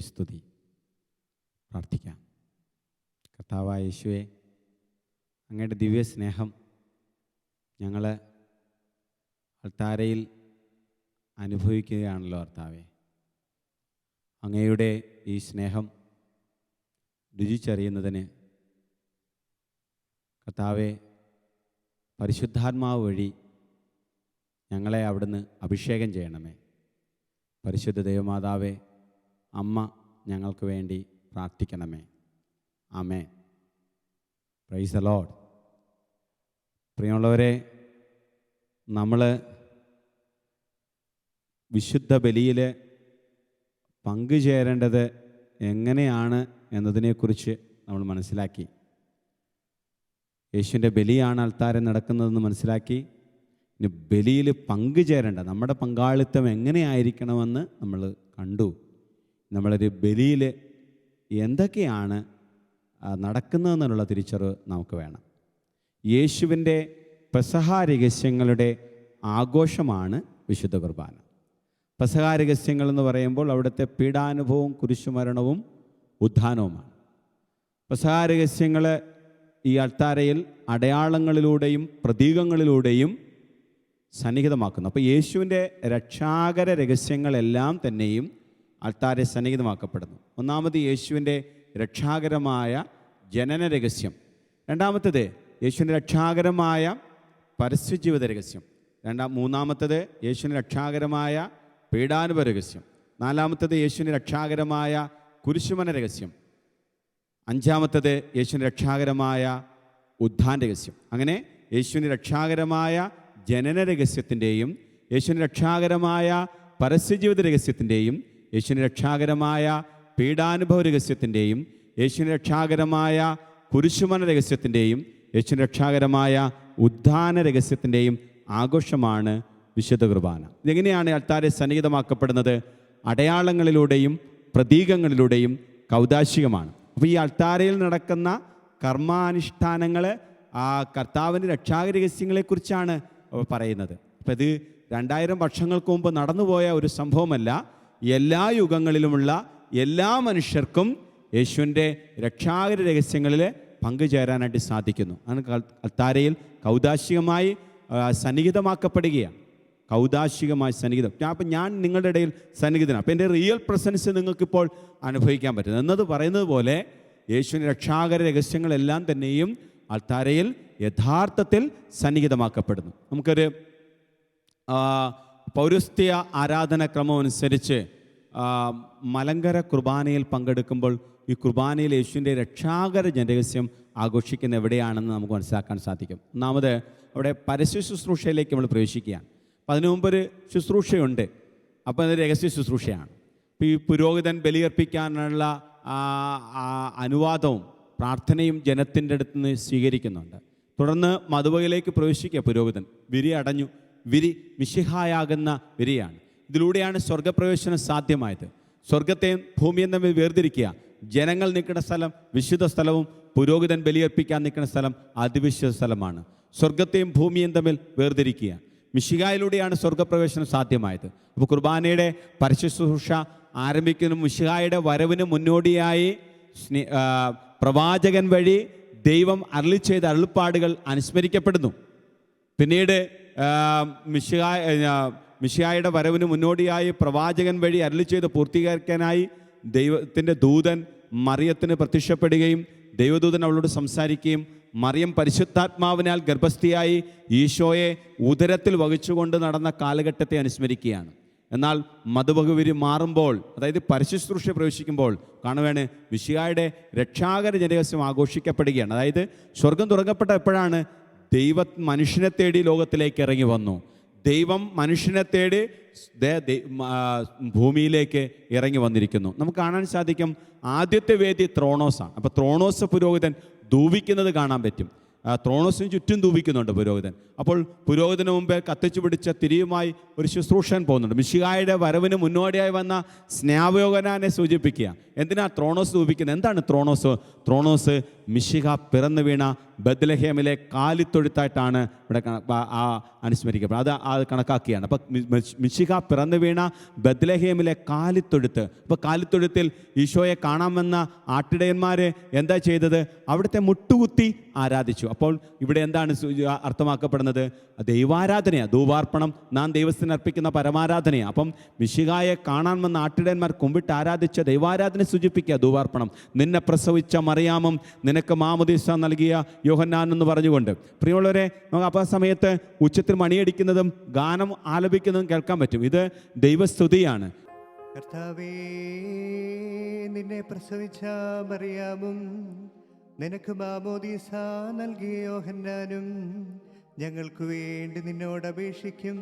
സ്തുതി. പ്രാർത്ഥിക്കാം. കർത്താവായ യേശുവെ അങ്ങയുടെ ദിവ്യ സ്നേഹം ഞങ്ങൾ അൾത്താരയിൽ അനുഭവിക്കുകയാണല്ലോ കർത്താവെ. അങ്ങയുടെ ഈ സ്നേഹം രുചിച്ചറിയുന്നതിന് കർത്താവെ പരിശുദ്ധാത്മാവ് വഴി ഞങ്ങളെ അവിടുന്ന് അഭിഷേകം ചെയ്യണമേ. പരിശുദ്ധ ദൈവമാതാവേ അമ്മ ഞങ്ങൾക്ക് വേണ്ടി പ്രാർത്ഥിക്കണമേ. ആമേ പ്രൈസ് അലോഡ് പ്രിയമുള്ളവരെ നമ്മൾ വിശുദ്ധ ബലിയിൽ പങ്കുചേരേണ്ടത് എങ്ങനെയാണ് എന്നതിനെക്കുറിച്ച് നമ്മൾ മനസ്സിലാക്കി. യേശുവിന്റെ ബലിയാണ് അൽത്താരം നടക്കുന്നതെന്ന് മനസ്സിലാക്കി. ഇനി ബലിയിൽ പങ്കുചേരേണ്ട നമ്മുടെ പങ്കാളിത്തം എങ്ങനെയായിരിക്കണമെന്ന് നമ്മൾ കണ്ടു. നമ്മളൊരു ബലിയിൽ എന്തൊക്കെയാണ് നടക്കുന്നതെന്നുള്ള തിരിച്ചറിവ് നമുക്ക് വേണം. യേശുവിന്റെ പെസഹ രഹസ്യങ്ങളുടെ ആഘോഷമാണ് വിശുദ്ധ കുർബാന. പെസഹ രഹസ്യങ്ങൾ എന്ന് പറയുമ്പോൾ അവിടുത്തെ പീഡാനുഭവവും കുരിശുമരണവും ഉത്ഥാനവുമാണ് പെസഹ രഹസ്യങ്ങൾ ഈ അൾത്താരയിൽ അടയാളങ്ങളിലൂടെയും പ്രതീകങ്ങളിലൂടെയും സന്നിഹിതമാക്കുന്നു. അപ്പോൾ യേശുവിന്റെ രക്ഷാകര രഹസ്യങ്ങളെല്ലാം തന്നെയും അൾത്താരെ സന്നിഹിതമാക്കപ്പെടുന്നു. ഒന്നാമത് യേശുവിന്റെ രക്ഷാകരമായ ജനന രഹസ്യം. രണ്ടാമത്തത് യേശുവിന്റെ രക്ഷാകരമായ പരസ്യജീവിത രഹസ്യം. രണ്ടാം മൂന്നാമത്തത് യേശുവിന്റെ രക്ഷാകരമായ പീഡാനുഭവ രഹസ്യം. നാലാമത്തത് യേശുവിന്റെ രക്ഷാകരമായ കുരിശുമന രഹസ്യം. അഞ്ചാമത്തത് യേശുവിന്റെ രക്ഷാകരമായ ഉദ്ധാന രഹസ്യം. അങ്ങനെ യേശുവിന്റെ രക്ഷാകരമായ ജനന രഹസ്യത്തിന്റെയും യേശുവിന്റെ രക്ഷാകരമായ പരസ്യജീവിത രഹസ്യത്തിന്റെയും യേശുവിന്റെ രക്ഷാകരമായ പീഡാനുഭവ രഹസ്യത്തിന്റെയും യേശുവിന്റെ രക്ഷാകരമായ കുരിശുമന രഹസ്യത്തിന്റെയും യേശുവിന്റെ രക്ഷാകരമായ ഉദ്ധാന രഹസ്യത്തിന്റെയും ആഘോഷമാണ് വിശുദ്ധ കുർബാന. ഇതെങ്ങനെയാണ് അൾത്താരെ സന്നിഹിതമാക്കപ്പെടുന്നത്? അടയാളങ്ങളിലൂടെയും പ്രതീകങ്ങളിലൂടെയും കൗതാശികമാണ് അപ്പോൾ ഈ അൾത്താരയിൽ നടക്കുന്ന കർമാനുഷ്ഠാനങ്ങൾ ആ കർത്താവിന്റെ രക്ഷാകരഹസ്യങ്ങളെക്കുറിച്ചാണ് പറയുന്നത്. അപ്പോൾ ഇത് രണ്ടായിരം വർഷങ്ങൾക്ക് മുമ്പ് നടന്നുപോയ ഒരു സംഭവമല്ല. എല്ലാ യുഗങ്ങളിലുമുള്ള എല്ലാ മനുഷ്യർക്കും യേശുവിന്റെ രക്ഷാകര രഹസ്യങ്ങളിൽ പങ്കുചേരാനായിട്ട് സാധിക്കുന്നു. അന്ന് അത്താരയിൽ കൗതാശികമായി സന്നിഹിതമാക്കപ്പെടുകയാണ്. കൗതാശികമായ സന്നിഹിതം. ഞാൻ അപ്പം ഞാൻ നിങ്ങളുടെ ഇടയിൽ സന്നിഹിതനാണ്. അപ്പം എന്റെ റിയൽ പ്രസൻസ് നിങ്ങൾക്കിപ്പോൾ അനുഭവിക്കാൻ പറ്റും. എന്നത് പറയുന്നത് പോലെ യേശുവിന്റെ രക്ഷാകര രഹസ്യങ്ങളെല്ലാം തന്നെയും അൾത്താരയിൽ യഥാർത്ഥത്തിൽ സന്നിഹിതമാക്കപ്പെടുന്നു. നമുക്കൊരു പൗരസ്ത്യ ആരാധനാക്രമം അനുസരിച്ച് മലങ്കര കുർബാനയിൽ പങ്കെടുക്കുമ്പോൾ ഈ കുർബാനയിൽ യേശുവിന്റെ രക്ഷാകര ജനരഹസ്യം ആഘോഷിക്കുന്ന എവിടെയാണെന്ന് നമുക്ക് മനസ്സിലാക്കാൻ സാധിക്കും. ഒന്നാമത് അവിടെ പരസ്യ ശുശ്രൂഷയിലേക്ക് നമ്മൾ പ്രവേശിക്കുകയാണ്. അപ്പോൾ അതിനു മുമ്പൊരു ശുശ്രൂഷയുണ്ട്. അപ്പോൾ അത് രഹസ്യ ശുശ്രൂഷയാണ്. അപ്പോൾ ഈ പുരോഹിതൻ ബലിയർപ്പിക്കാനുള്ള അനുവാദവും പ്രാർത്ഥനയും ജനത്തിന്റെ അടുത്ത് നിന്ന് സ്വീകരിക്കുന്നുണ്ട്. തുടർന്ന് മധുവയിലേക്ക് പ്രവേശിക്കുക പുരോഹിതൻ. വിരി അടഞ്ഞു. വിരി മിശിഹായാകുന്ന വിരിയാണ്. ഇതിലൂടെയാണ് സ്വർഗപ്രവേശനം സാധ്യമായത്. സ്വർഗത്തെയും ഭൂമിയും തമ്മിൽ വേർതിരിക്കുക. ജനങ്ങൾ നിൽക്കുന്ന സ്ഥലം വിശുദ്ധ സ്ഥലവും പുരോഹിതൻ ബലിയർപ്പിക്കാൻ നിൽക്കുന്ന സ്ഥലം അതിവിശുദ്ധ സ്ഥലമാണ്. സ്വർഗത്തെയും ഭൂമിയും തമ്മിൽ വേർതിരിക്കുക. മിശിഹായിലൂടെയാണ് സ്വർഗപ്രവേശനം സാധ്യമായത്. അപ്പോൾ കുർബാനയുടെ പരശുശ്രൂഷ ആരംഭിക്കുന്ന. മിശിഹായുടെ വരവിന് മുന്നോടിയായി പ്രവാചകൻ വഴി ദൈവം അരളി ചെയ്ത അരുൾപ്പാടുകൾ അനുസ്മരിക്കപ്പെടുന്നു. പിന്നീട് ആ, മിഷിയായുടെ വരവിന് മുന്നോടിയായി പ്രവാചകൻ വഴി അരളി ചെയ്ത് പൂർത്തീകരിക്കാനായി ദൈവത്തിന്റെ ദൂതൻ മറിയത്തിന് പ്രത്യക്ഷപ്പെടുകയും ദൈവദൂതൻ അവളോട് സംസാരിക്കുകയും മറിയം പരിശുദ്ധാത്മാവിനാൽ ഗർഭസ്ഥിയായി ഈശോയെ ഉദരത്തിൽ വഹിച്ചുകൊണ്ട് നടന്ന കാലഘട്ടത്തെ അനുസ്മരിക്കുകയാണ്. എന്നാൽ മധുബഹുവിരി മാറുമ്പോൾ അതായത് പരശുശ്രൂഷ പ്രവേശിക്കുമ്പോൾ കാണുവേണ് വിഷിയായുടെ രക്ഷാകര ജനരഹസ്യം ആഘോഷിക്കപ്പെടുകയാണ്. അതായത് സ്വർഗം തുറക്കപ്പെട്ട എപ്പോഴാണ്? ദൈവ മനുഷ്യനെ തേടി ലോകത്തിലേക്ക് ഇറങ്ങി വന്നു. ദൈവം മനുഷ്യനെ തേടി ഭൂമിയിലേക്ക് ഇറങ്ങി വന്നിരിക്കുന്നു. നമുക്ക് കാണാൻ സാധിക്കും ആദ്യത്തെ വേദി ത്രോണോസാണ്. അപ്പോൾ ത്രോണോസ് പുരോഹിതൻ ധൂവിക്കുന്നത് കാണാൻ പറ്റും. ത്രോണോസിന് ചുറ്റും ധൂപിക്കുന്നുണ്ട് പുരോഹിതൻ. അപ്പോൾ പുരോഹിതന് മുമ്പേ കത്തിച്ചു പിടിച്ച തിരിയുമായി ഒരു ശുശ്രൂഷൻ പോകുന്നുണ്ട്. മിശിഹായുടെ വരവിന് മുന്നോടിയായി വന്ന സ്നാവയോഗനാനെ സൂചിപ്പിക്കുക. എന്തിനാ ത്രോണോസ് ധൂപിക്കുന്നത് എന്താണ് ത്രോണോസ്? ത്രോണോസ് മിശിഹ പിറന്നു വീണ ബദ്ലഹേമിലെ കാലിത്തൊഴുത്തായിട്ടാണ് ഇവിടെ ആ- അനുസ്മരിക്കപ്പെടുന്നത്. അത് അത് കണക്കാക്കിയാണ്. അപ്പം മിശിഹ പിറന്നു വീണ ബദ്ലഹേമിലെ കാലിത്തൊഴുത്ത്. അപ്പോൾ കാലിത്തൊഴുത്തിൽ ഈശോയെ കാണാമെന്ന ആട്ടിടയന്മാർ എന്താ ചെയ്തത്? അവിടുത്തെ മുട്ടുകുത്തി ആരാധിച്ചു. അപ്പോൾ ഇവിടെ എന്താണ് അർത്ഥമാക്കപ്പെടുന്നത്? ദൈവാരാധനയാണ് ധൂപാർപ്പണം. നാം ദൈവത്തിന് അർപ്പിക്കുന്ന പരമാരാധനയാണ് അപ്പം മിശികായെ കാണാൻ വന്ന ആട്ടിടയന്മാർ കുമ്പിട്ട് ആരാധിച്ച ദൈവാരാധന സൂചിപ്പിക്കുക. ധൂപാർപ്പണം. നിന്നെ പ്രസവിച്ച മറിയാമം നിനക്ക് മാമുദീസ നൽകിയ യോഹന്നാൻ എന്ന് പറഞ്ഞുകൊണ്ട്. പ്രിയമുള്ളവരെ നമുക്ക് അപ്പോൾ സമയത്ത് ഉച്ചത്തിൽ മണിയടിക്കുന്നതും ഗാനം ആലപിക്കുന്നതും കേൾക്കാൻ പറ്റും. ഇത് ദൈവസ്തുതിയാണ്. കർത്താവേ നിന്നെ പ്രസവിച്ച മറിയാമും നിനക്ക് മാമോദീസ നൽകിയ യോഹന്നാനും ഞങ്ങൾക്ക് വേണ്ടി നിന്നോട് അപേക്ഷിക്കും.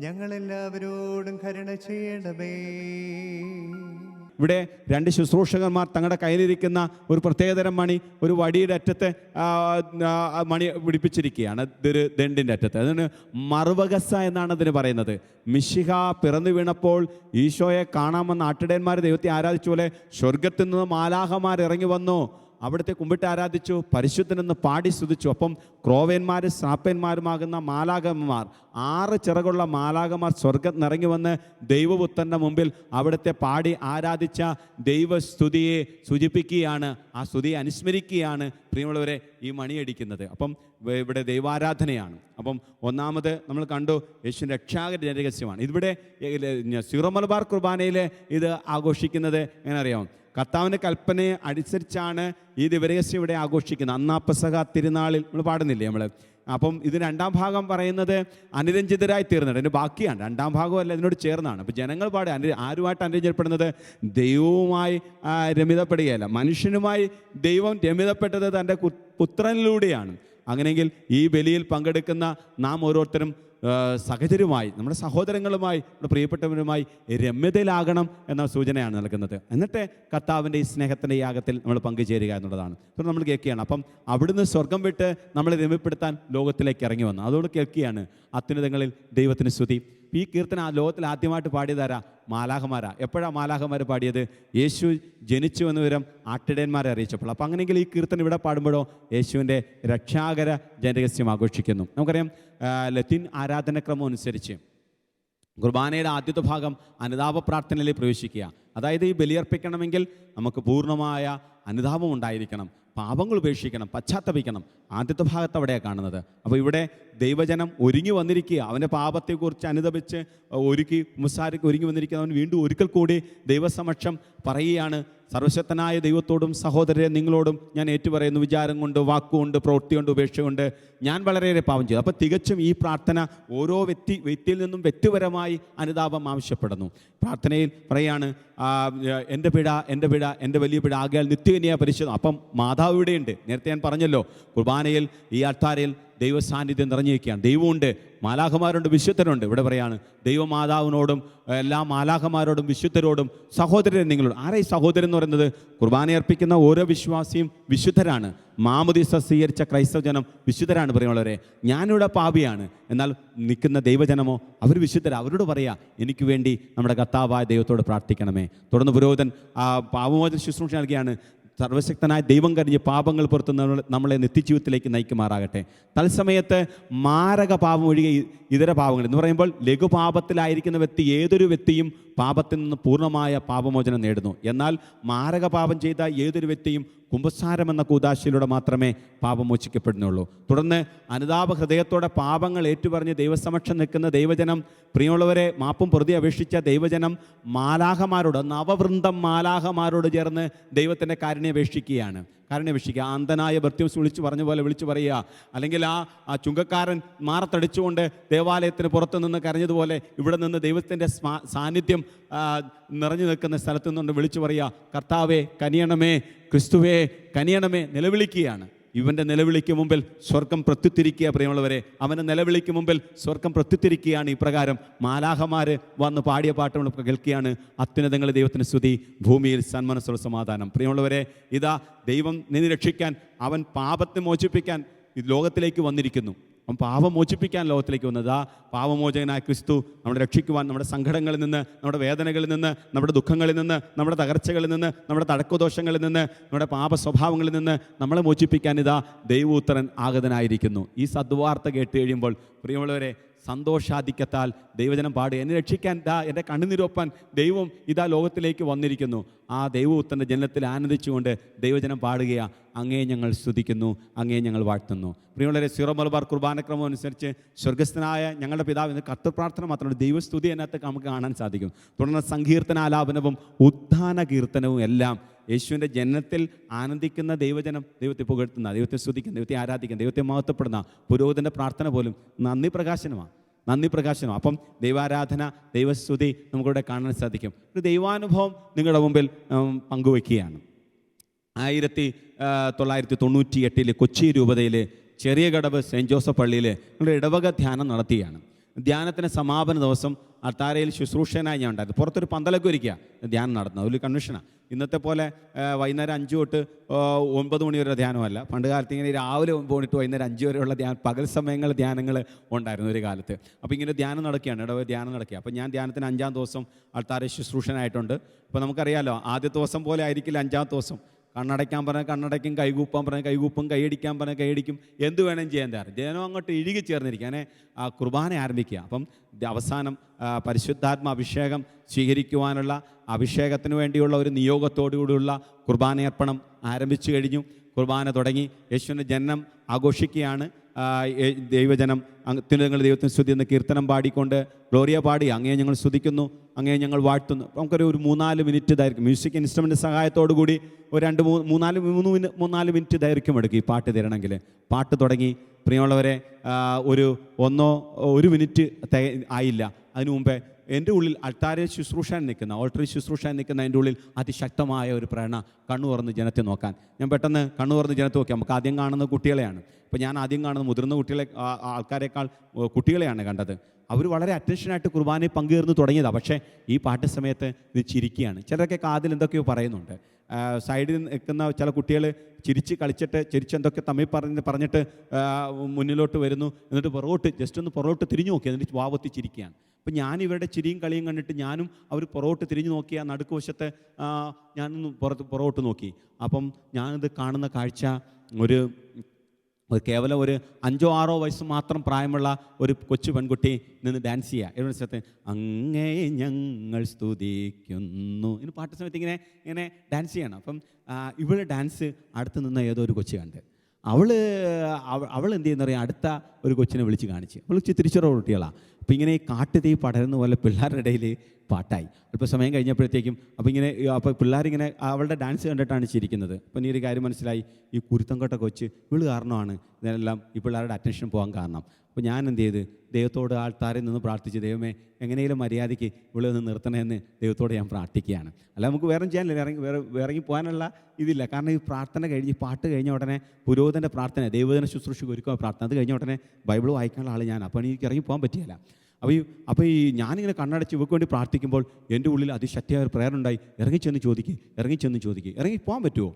ഞങ്ങളെല്ലാവരോടും കരുണ ചെയ്യണമേ. ഇവിടെ രണ്ട് ശുശ്രൂഷകന്മാർ തങ്ങളുടെ കയ്യിലിരിക്കുന്ന ഒരു പ്രത്യേകതരം മണി ഒരു വടിയുടെ അറ്റത്തെ മണി പിടിപ്പിച്ചിരിക്കുകയാണ്. ഇതൊരു ദണ്ടിന്റെ അറ്റത്ത്. അതിന് മറുവകസ എന്നാണ് അതിന് പറയുന്നത്. മിശിഹ പിറന്നു വീണപ്പോൾ ഈശോയെ കാണാമെന്ന് ആട്ടിടയന്മാർ ദൈവത്തെ ആരാധിച്ച പോലെ സ്വർഗത്തിൽ നിന്ന് മാലാഹമാർ ഇറങ്ങി വന്നു. അവിടുത്തെ കുമ്പിട്ട് ആരാധിച്ചു പരിശുദ്ധനെന്ന് പാടി സ്തുതിച്ചു. അപ്പം ക്രോവേന്മാരും സാപ്പന്മാരുമാകുന്ന മാലാകന്മാർ ആറ് ചിറകുള്ള മാലാകന്മാർ സ്വർഗം നിറങ്ങി വന്ന് ദൈവപുത്രന്റെ മുമ്പിൽ അവിടുത്തെ പാടി ആരാധിച്ച ദൈവസ്തുതിയെ സൂചിപ്പിക്കുകയാണ് ആ സ്തുതിയെ അനുസ്മരിക്കുകയാണ്. പ്രിയമുള്ളവരെ ഈ മണിയടിക്കുന്നത്. അപ്പം ഇവിടെ ദൈവാരാധനയാണ്. അപ്പം ഒന്നാമത് നമ്മൾ കണ്ടു യേശു രക്ഷാകര രഹസ്യമാണ് ഇവിടെ സീറോ മലബാർ കുർബാനയിൽ ഇത് ആഘോഷിക്കുന്നത് എങ്ങനെ അറിയാം കർത്താവിന്റെ കൽപ്പനയെ അനുസരിച്ചാണ് ഈ ദിവരഹസ്യം ഇവിടെ ആഘോഷിക്കുന്നത്. അന്നാപ്പസഹ തിരുനാളിൽ നമ്മൾ പാടുന്നില്ലേ നമ്മൾ അപ്പം ഇത് രണ്ടാം ഭാഗം പറയുന്നത് അനുരഞ്ജിതരായി തീർന്നിട്ട്. അതിന്റെ ബാക്കിയാണ്. രണ്ടാം ഭാഗമല്ല ഇതിനോട് ചേർന്നാണ്. അപ്പോൾ ജനങ്ങൾ പാടെ അനു ആരുമായിട്ട് അനുരഞ്ജപ്പെടുന്നത് ദൈവവുമായി രമിതപ്പെടുകയല്ല. മനുഷ്യനുമായി ദൈവം രമിതപ്പെട്ടത് തന്റെ പുത്രനിലൂടെയാണ്. അങ്ങനെയെങ്കിൽ ഈ ബലിയിൽ പങ്കെടുക്കുന്ന നാം ഓരോരുത്തരും സഹചര്യമായി നമ്മുടെ സഹോദരങ്ങളുമായി നമ്മുടെ പ്രിയപ്പെട്ടവരുമായി രമ്യതയിലാകണം എന്ന സൂചനയാണ് നൽകുന്നത്. എന്നിട്ട് കർത്താവിന്റെ ഈ സ്നേഹത്തിന്റെ യാഗത്തിൽ നമ്മൾ പങ്കുചേരുക എന്നുള്ളതാണ്. അപ്പോൾ നമ്മൾ കേൾക്കുകയാണ്. അപ്പം അവിടുന്ന് സ്വർഗം വിട്ട് നമ്മളെ രമ്യപ്പെടുത്താൻ ലോകത്തിലേക്ക് ഇറങ്ങി വന്നു. അതോട് കേൾക്കുകയാണ് അത്യുന്നതങ്ങളിൽ ദൈവത്തിന് സ്തുതി. ഈ കീർത്തനം ആ ലോകത്തിൽ ആദ്യമായിട്ട് പാടിയതാരാ മാലാഹമാരാ എപ്പോഴാണ് മാലാഹമാർ പാടിയത്? യേശു ജനിച്ചു എന്ന് വിവരം ആട്ടിടയന്മാരെ അറിയിച്ചപ്പോൾ. അപ്പം അങ്ങനെയെങ്കിൽ ഈ കീർത്തനം ഇവിടെ പാടുമ്പോഴോ യേശുവിന്റെ രക്ഷാകര ജനരഹസ്യം ആഘോഷിക്കുന്നു. നമുക്കറിയാം ലത്തീൻ ആരാധനക്രമം അനുസരിച്ച് കുർബാനയുടെ ആദ്യത്തെ ഭാഗം അനുതാപ പ്രാർത്ഥനയിൽ പ്രവേശിക്കുക. അതായത് ഈ ബലിയർപ്പിക്കണമെങ്കിൽ നമുക്ക് പൂർണമായ അനുതാപം ഉണ്ടായിരിക്കണം. പാപങ്ങൾ ഉപേക്ഷിക്കണം പശ്ചാത്തപിക്കണം. ആദ്യത്തെ ഭാഗത്ത് അവിടെയാണ് കാണുന്നത്. അപ്പോൾ ഇവിടെ ദൈവജനം ഒരുങ്ങി വന്നിരിക്കുക അവന്റെ പാപത്തെക്കുറിച്ച് അനുദപിച്ച് ഒരുക്കി മുസാരിക്ക് ഒരുങ്ങി വന്നിരിക്കുക അവൻ വീണ്ടും ഒരിക്കൽ കൂടി ദൈവസമക്ഷം പറയുകയാണ്. സർവശക്തനായ ദൈവത്തോടും സഹോദരരെ നിങ്ങളോടും ഞാൻ ഏറ്റുപറയുന്നു. വിചാരം കൊണ്ട് വാക്കുകൊണ്ട് പ്രവൃത്തി കൊണ്ട് ഉപേക്ഷ കൊണ്ട് ഞാൻ വളരെയേറെ പാവം ചെയ്തു. അപ്പോൾ തികച്ചും ഈ പ്രാർത്ഥന ഓരോ വ്യക്തി വ്യക്തിയിൽ നിന്നും വ്യക്തിപരമായി അനുതാപം ആവശ്യപ്പെടുന്നു. പ്രാർത്ഥനയിൽ പറയാണ് എന്റെ പിഴ എന്റെ പിഴ എന്റെ വലിയ പിഴ ആകയാൽ നിത്യകന്യ പരിശുദ്ധം അപ്പം മാതാവ് ഇവിടെയുണ്ട്. നേരത്തെ ഞാൻ പറഞ്ഞല്ലോ കുർബാനയിൽ ഈ അൾത്താരയിൽ ദൈവസാന്നിധ്യം നിറഞ്ഞിരിക്കുകയാണ്. ദൈവമുണ്ട്. മാലാഖമാരുണ്ട് വിശുദ്ധരുണ്ട്. ഇവിടെ പറയാണ് ദൈവമാതാവിനോടും എല്ലാ മാലാഖമാരോടും വിശുദ്ധരോടും സഹോദരൻ നിങ്ങളോട്. ആരെ സഹോദരൻ എന്ന് പറയുന്നത്? കുർബാന അർപ്പിക്കുന്ന ഓരോ വിശ്വാസിയും വിശുദ്ധരാണ്. മാമുദിസ സ്വീകരിച്ച ക്രൈസ്തവ ജനം വിശുദ്ധരാണ് പറയുന്നവരെ ഞാനിവിടെ പാപിയാണ്. എന്നാൽ നിൽക്കുന്ന ദൈവജനമോ അവർ വിശുദ്ധര. അവരോട് പറയാ എനിക്ക് വേണ്ടി നമ്മുടെ കർത്താവായ ദൈവത്തോട് പ്രാർത്ഥിക്കണമേ. തുടർന്ന് പുരോഹിതൻ ആ പാപമോചന ശുശ്രൂഷ നൽകിയാണ്. സർവശക്തനായ ദൈവം കരിഞ്ഞ് പാപങ്ങൾ പുറത്ത് നമ്മളെ നിത്യജീവിതത്തിലേക്ക് നയിക്കുമാറാകട്ടെ. തത്സമയത്ത് മാരക പാപം ഒഴികെ ഇതര പാപങ്ങൾ എന്ന് പറയുമ്പോൾ ലഘുപാപത്തിലായിരിക്കുന്ന വ്യക്തി ഏതൊരു വ്യക്തിയും പാപത്തിൽ നിന്ന് പൂർണമായ പാപമോചനം നേടുന്നു. എന്നാൽ മാരക പാപം ചെയ്ത ഏതൊരു വ്യക്തിയും കുമ്പസാരം എന്ന കൂതാശയിലൂടെ മാത്രമേ പാപം മോചിക്കപ്പെടുന്നുള്ളൂ. തുടർന്ന് അനുതാപ ഹൃദയത്തോടെ പാപങ്ങൾ ഏറ്റുപറഞ്ഞ് ദൈവസമക്ഷം നിൽക്കുന്ന ദൈവജനം പ്രിയമുള്ളവരെ മാപ്പും പ്രതി അപേക്ഷിച്ച ദൈവജനം മാലാഹമാരോട് നവവൃന്ദം മാലാഹമാരോട് ചേർന്ന് ദൈവത്തിന്റെ കാരുണ്യം അപേക്ഷിക്കുകയാണ്. കരുണയപേക്ഷിക്കുക അന്ധനായ ഭർത്യം വിളിച്ചു പറഞ്ഞ പോലെ വിളിച്ചു പറയുക. അല്ലെങ്കിൽ ആ ആ ചുങ്കക്കാരൻ മാറത്തടിച്ചുകൊണ്ട് ദേവാലയത്തിന് പുറത്തു നിന്ന് കരഞ്ഞതുപോലെ ഇവിടെ നിന്ന് ദൈവത്തിന്റെ സാന്നിധ്യം നിറഞ്ഞു നിൽക്കുന്ന സ്ഥലത്തു നിന്നുകൊണ്ട് വിളിച്ചു പറയുക കർത്താവേ കനിയണമേ ക്രിസ്തുവേ കനിയണമേ നിലവിളിക്കുകയാണ്. ഇവന്റെ നിലവിളിക്ക് മുമ്പിൽ സ്വർഗം പ്രത്യുത്തിരിക്കുക പ്രിയമുള്ളവരെ. അവന്റെ നിലവിളിക്ക് മുമ്പിൽ സ്വർഗം പ്രത്യുത്തിരിക്കുകയാണ് ഇപ്രകാരം. മാലാഹമാർ വന്ന് പാടിയ പാട്ട് നമ്മൾ കേൾക്കുകയാണ്. അത്യുന്നതങ്ങൾ ദൈവത്തിന് സ്തുതി. ഭൂമിയിൽ സന്മനസ്സുള്ള സമാധാനം. പ്രിയമുള്ളവരെ ഇതാ ദൈവം നിന്നെ രക്ഷിക്കാൻ അവൻ പാപത്തെ മോചിപ്പിക്കാൻ ലോകത്തിലേക്ക് വന്നിരിക്കുന്നു. അവൻ പാപം മോചിപ്പിക്കാൻ ലോകത്തിലേക്ക് വന്നത്. ആ പാപമോചകനായ ക്രിസ്തു നമ്മളെ രക്ഷിക്കുവാൻ നമ്മുടെ സങ്കടങ്ങളിൽ നിന്ന് നമ്മുടെ വേദനകളിൽ നിന്ന് നമ്മുടെ ദുഃഖങ്ങളിൽ നിന്ന് നമ്മുടെ തകർച്ചകളിൽ നിന്ന് നമ്മുടെ തടക്കദോഷങ്ങളിൽ നിന്ന് നമ്മുടെ പാപ സ്വഭാവങ്ങളിൽ നിന്ന് നമ്മളെ മോചിപ്പിക്കാൻ ഇതാ ദൈവോത്തരൻ ആഗതനായിരിക്കുന്നു. ഈ സദ്വാർത്ത കേട്ട് കഴിയുമ്പോൾ പ്രിയമുള്ളവരെ സന്തോഷാധിക്യത്താൽ ദൈവജനം പാടുക. എന്നെ രക്ഷിക്കാൻ ദാ എന്റെ കണ്ണുനിരൊപ്പാൻ ദൈവം ഇതാ ലോകത്തിലേക്ക് വന്നിരിക്കുന്നു. ആ ദൈവപുത്രന്റെ ജനനത്തിൽ ആനന്ദിച്ചുകൊണ്ട് ദൈവജനം പാടുകയാ. അങ്ങേ ഞങ്ങൾ സ്തുതിക്കുന്നു അങ്ങേ ഞങ്ങൾ വാഴ്ത്തുന്നു. പ്രിയമുള്ളവരെ സിറോ മലബാർ കുർബാനക്രമം അനുസരിച്ച് സ്വർഗസ്ഥനായ ഞങ്ങളുടെ പിതാവ് എന്ന് കർത്തൃപ്രാർത്ഥന മാത്രമല്ല ദൈവസ്തുതി അതിനകത്ത് നമുക്ക് കാണാൻ സാധിക്കും. തുടർന്ന് സങ്കീർത്തനാലാപനവും ഉത്ഥാന കീർത്തനവും എല്ലാം യേശുവിന്റെ ജനനത്തിൽ ആനന്ദിക്കുന്ന ദൈവജനം ദൈവത്തെ പുകഴ്ത്തുന്ന ദൈവത്തെ സ്തുതിക്കുന്ന ദൈവത്തെ ആരാധിക്കുന്ന ദൈവത്തെ മഹത്വപ്പെടുന്ന പുരോഹിതന്റെ പ്രാർത്ഥന പോലും നന്ദി പ്രകാശനമാണ്. നന്ദി പ്രകാശനം അപ്പം ദൈവാരാധന ദൈവസ്തുതി നമുക്കിവിടെ കാണാൻ സാധിക്കും. ഒരു ദൈവാനുഭവം നിങ്ങളുടെ മുമ്പിൽ പങ്കുവയ്ക്കുകയാണ്. ആയിരത്തി തൊള്ളായിരത്തി തൊണ്ണൂറ്റി എട്ടിൽ കൊച്ചി രൂപതയിലെ ചെറിയ കടവ് സെന്റ് ജോസഫ് പള്ളിയിൽ ഞങ്ങൾ ഇടവക ധ്യാനം നടത്തിയാണ്. ധ്യാനത്തിന് സമാപന ദിവസം അത്താരയിൽ ശുശ്രൂഷനായി ഞാൻ ഉണ്ടായിരുന്നു. പുറത്തൊരു പന്തലൊക്കെ ഒരുക്കുക ധ്യാനം നടത്തുന്നത്. അതൊരു കൺവെൻഷനാണ് ഇന്നത്തെ പോലെ വൈകുന്നേരം അഞ്ച് തൊട്ട് ഒമ്പത് മണി വരെ ധ്യാനമല്ല. പണ്ട് കാലത്ത് ഇങ്ങനെ രാവിലെ ഒമ്പത് മണി തൊട്ട് വൈകുന്നേരം അഞ്ച് വരെയുള്ള ധ്യാനം പകൽ സമയങ്ങൾ ധ്യാനങ്ങൾ ഉണ്ടായിരുന്നു ഒരു കാലത്ത്. അപ്പോൾ ഇങ്ങനെ ധ്യാനം നടക്കുകയാണ്. ഇടവ ധ്യാനം നടക്കുക അപ്പോൾ ഞാൻ ധ്യാനത്തിന് അഞ്ചാം ദിവസം അൾത്താരെ ശുശ്രൂഷനായിട്ടുണ്ട്. അപ്പോൾ നമുക്കറിയാമല്ലോ ആദ്യത്തെ ദിവസം പോലെ ആയിരിക്കില്ല അഞ്ചാം ദിവസം. കണ്ണടയ്ക്കാൻ പറഞ്ഞാൽ കണ്ണടയ്ക്കും കൈകൂപ്പാൻ പറഞ്ഞാൽ കൈകൂപ്പും കൈയടിക്കാൻ പറഞ്ഞാൽ കൈയടിക്കും. എന്ത് വേണം ചെയ്യാൻ തയ്യാറ്. ജനം അങ്ങോട്ട് ഇഴുകി ചേർന്നിരിക്കുക അങ്ങനെ ആ കുർബാന ആരംഭിക്കുക. അപ്പം അവസാനം പരിശുദ്ധാത്മ അഭിഷേകം സ്വീകരിക്കുവാനുള്ള അഭിഷേകത്തിന് വേണ്ടിയുള്ള ഒരു നിയോഗത്തോടുകൂടിയുള്ള കുർബാനയർപ്പണം ആരംഭിച്ചു കഴിഞ്ഞു. കുർബാന തുടങ്ങി യേശുവിന്റെ ജനനം ആഘോഷിക്കുകയാണ്. ദൈവജനം അങ്ങനെ ദൈവത്തിന് സ്തുതി എന്ന കീർത്തനം പാടിക്കൊണ്ട് ഗ്ലോറിയ പാടി അങ്ങേ ഞങ്ങൾ സ്തുതിക്കുന്നു അങ്ങേ ഞങ്ങൾ വാഴ്ത്തുന്നു. നമുക്കൊരു ഒരു മൂന്നാൽ മിനിറ്റ് ദൈർഘ്യം മ്യൂസിക് ഇൻസ്ട്രുമെന്റ് സഹായത്തോടു കൂടി ഒരു രണ്ട് മൂന്ന് മൂന്നാൽ മൂന്ന് മിനി- മൂന്നാൽ മിനിറ്റ് ദൈർഘ്യം എടുക്കും ഈ പാട്ട് തരണമെങ്കിൽ. പാട്ട് തുടങ്ങി. പ്രിയമുള്ളവരെ ഒരു ഒന്നോ ഒരു മിനിറ്റ് ആയില്ല. അതിനു മുമ്പേ എന്റെ ഉള്ളിൽ അൾത്താരെ ശുശ്രൂഷാൻ നിൽക്കുന്ന ഓൾട്ടറി ശുശ്രൂഷാൻ നിൽക്കുന്ന എന്റെ ഉള്ളിൽ അതിശക്തമായ ഒരു പ്രേരണ കണ്ണു തുറന്ന് ജനത്തെ നോക്കാൻ. ഞാൻ പെട്ടെന്ന് കണ്ണു തുറന്ന് ജനത്തെ നോക്കി. നമുക്ക് ആദ്യം കാണുന്ന കുട്ടികളെയാണ്. ഇപ്പോൾ ഞാൻ ആദ്യം കാണുന്ന മുതിർന്ന കുട്ടികളെ ആൾക്കാരെക്കാൾ കുട്ടികളെയാണ് കണ്ടത്. അവർ വളരെ അറ്റൻഷനായിട്ട് കുർബാനയിൽ പങ്കുചേർന്ന് തുടങ്ങിയതാണ് പക്ഷേ ഈ പാട്ട് സമയത്ത് ഇത് ചിരിക്കുകയാണ്. ചിലരൊക്കെ കാതിൽ എന്തൊക്കെയോ പറയുന്നുണ്ട്. സൈഡിൽ നിൽക്കുന്ന ചില കുട്ടികൾ ചിരിച്ച് കളിച്ചിട്ട് ചിരിച്ച് എന്തൊക്കെ തമ്മിൽ പറഞ്ഞ് പറഞ്ഞിട്ട് മുന്നിലോട്ട് വരുന്നു. എന്നിട്ട് പുറകോട്ട് ജസ്റ്റ് ഒന്ന് പുറകോട്ട് തിരിഞ്ഞു നോക്കി. എന്നിട്ട് വാവത്തി ചിരിക്കുകയാണ്. അപ്പം ഞാൻ ചിരിയും കളിയും കണ്ടിട്ട് ഞാനും അവർ പുറകോട്ട് തിരിഞ്ഞു നോക്കി നടുക്ക് നടുക്കുവശത്ത് ആ, ഞാനൊന്ന് പുറത്ത് പുറകോട്ട് നോക്കി. അപ്പം ഞാനിത് കാണുന്ന കാഴ്ച ഒരു കേവലം ഒരു അഞ്ചോ ആറോ വയസ്സ് മാത്രം പ്രായമുള്ള ഒരു കൊച്ചു പെൺകുട്ടി നിന്ന് ഡാൻസ് ചെയ്യുക. എവിടെ സ്ഥലത്ത് അങ്ങേ ഞങ്ങൾ സ്തുതിക്കുന്നു. ഇന്ന് പാട്ട് സമയത്ത് ഇങ്ങനെ ഇങ്ങനെ ഡാൻസ് ചെയ്യണം. അപ്പം ഇവിടെ ഡാൻസ് അടുത്ത് നിന്ന് ഏതോ ഒരു കൊച്ചു കണ്ട്. അവൾ അവൾ എന്ത് ചെയ്യുന്ന അറിയാം അടുത്ത ഒരു കൊച്ചിനെ വിളിച്ച് കാണിച്ച്. അവൾ തിരിച്ചുറവ് കുട്ടികളാണ് അപ്പോൾ ഇങ്ങനെ കാട്ടുതീ പടരുന്ന പോലെ പിള്ളേരുടെ ഇടയിൽ പാട്ടായി. അല്പം സമയം കഴിഞ്ഞപ്പോഴത്തേക്കും അപ്പോൾ ഇങ്ങനെ അപ്പോൾ പിള്ളേരിങ്ങനെ അവളുടെ ഡാൻസ് കണ്ടിട്ടാണ് ചിരിക്കുന്നത്. അപ്പം നീ ഒരു കാര്യം മനസ്സിലായി. ഈ കുരുത്തം കൊട്ട കൊച്ച് ഇവൾ കാരണമാണ് ഇതിനെല്ലാം ഈ പിള്ളേരുടെ അറ്റൻഷൻ പോകാൻ കാരണം. അപ്പോൾ ഞാൻ എന്ത് ചെയ്ത്? ദൈവത്തോട് ആൾത്താരെ നിന്ന് പ്രാർത്ഥിച്ച് ദൈവമേ എങ്ങനെയും മര്യാദയ്ക്ക് ഇവിടെ നിന്ന് നിർത്തണമെന്ന് ദൈവത്തോട് ഞാൻ പ്രാർത്ഥിക്കുകയാണ്. അല്ല നമുക്ക് വേറെ ചെയ്യാനില്ല. ഇറങ്ങി വേറെ ഇറങ്ങി പോകാനുള്ള ഇതില്ല. കാരണം ഈ പ്രാർത്ഥന കഴിഞ്ഞ് പാട്ട് കഴിഞ്ഞ ഉടനെ പുരോഹിതന്റെ പ്രാർത്ഥന ദൈവദിന ശുശ്രൂഷ ഒരുക്കുക പ്രാർത്ഥന അത് കഴിഞ്ഞ ഉടനെ ബൈബിൾ വായിക്കാനുള്ള ആൾ ഞാൻ. അപ്പോൾ എനിക്ക് ഇറങ്ങി പോകാൻ പറ്റിയല്ല. അപ്പോൾ ഈ അപ്പോൾ ഈ ഞാനിങ്ങനെ കണ്ണടച്ച് ഇവക്ക് വേണ്ടി പ്രാർത്ഥിക്കുമ്പോൾ എന്റെ ഉള്ളിൽ അതിശക്തിയായ ഒരു പ്രേരണ ഉണ്ടായി. ഇറങ്ങിച്ചെന്ന് ചോദിക്കുക ഇറങ്ങിച്ചെന്ന് ചോദിക്കുക ഇറങ്ങി പോകാൻ പറ്റുമോ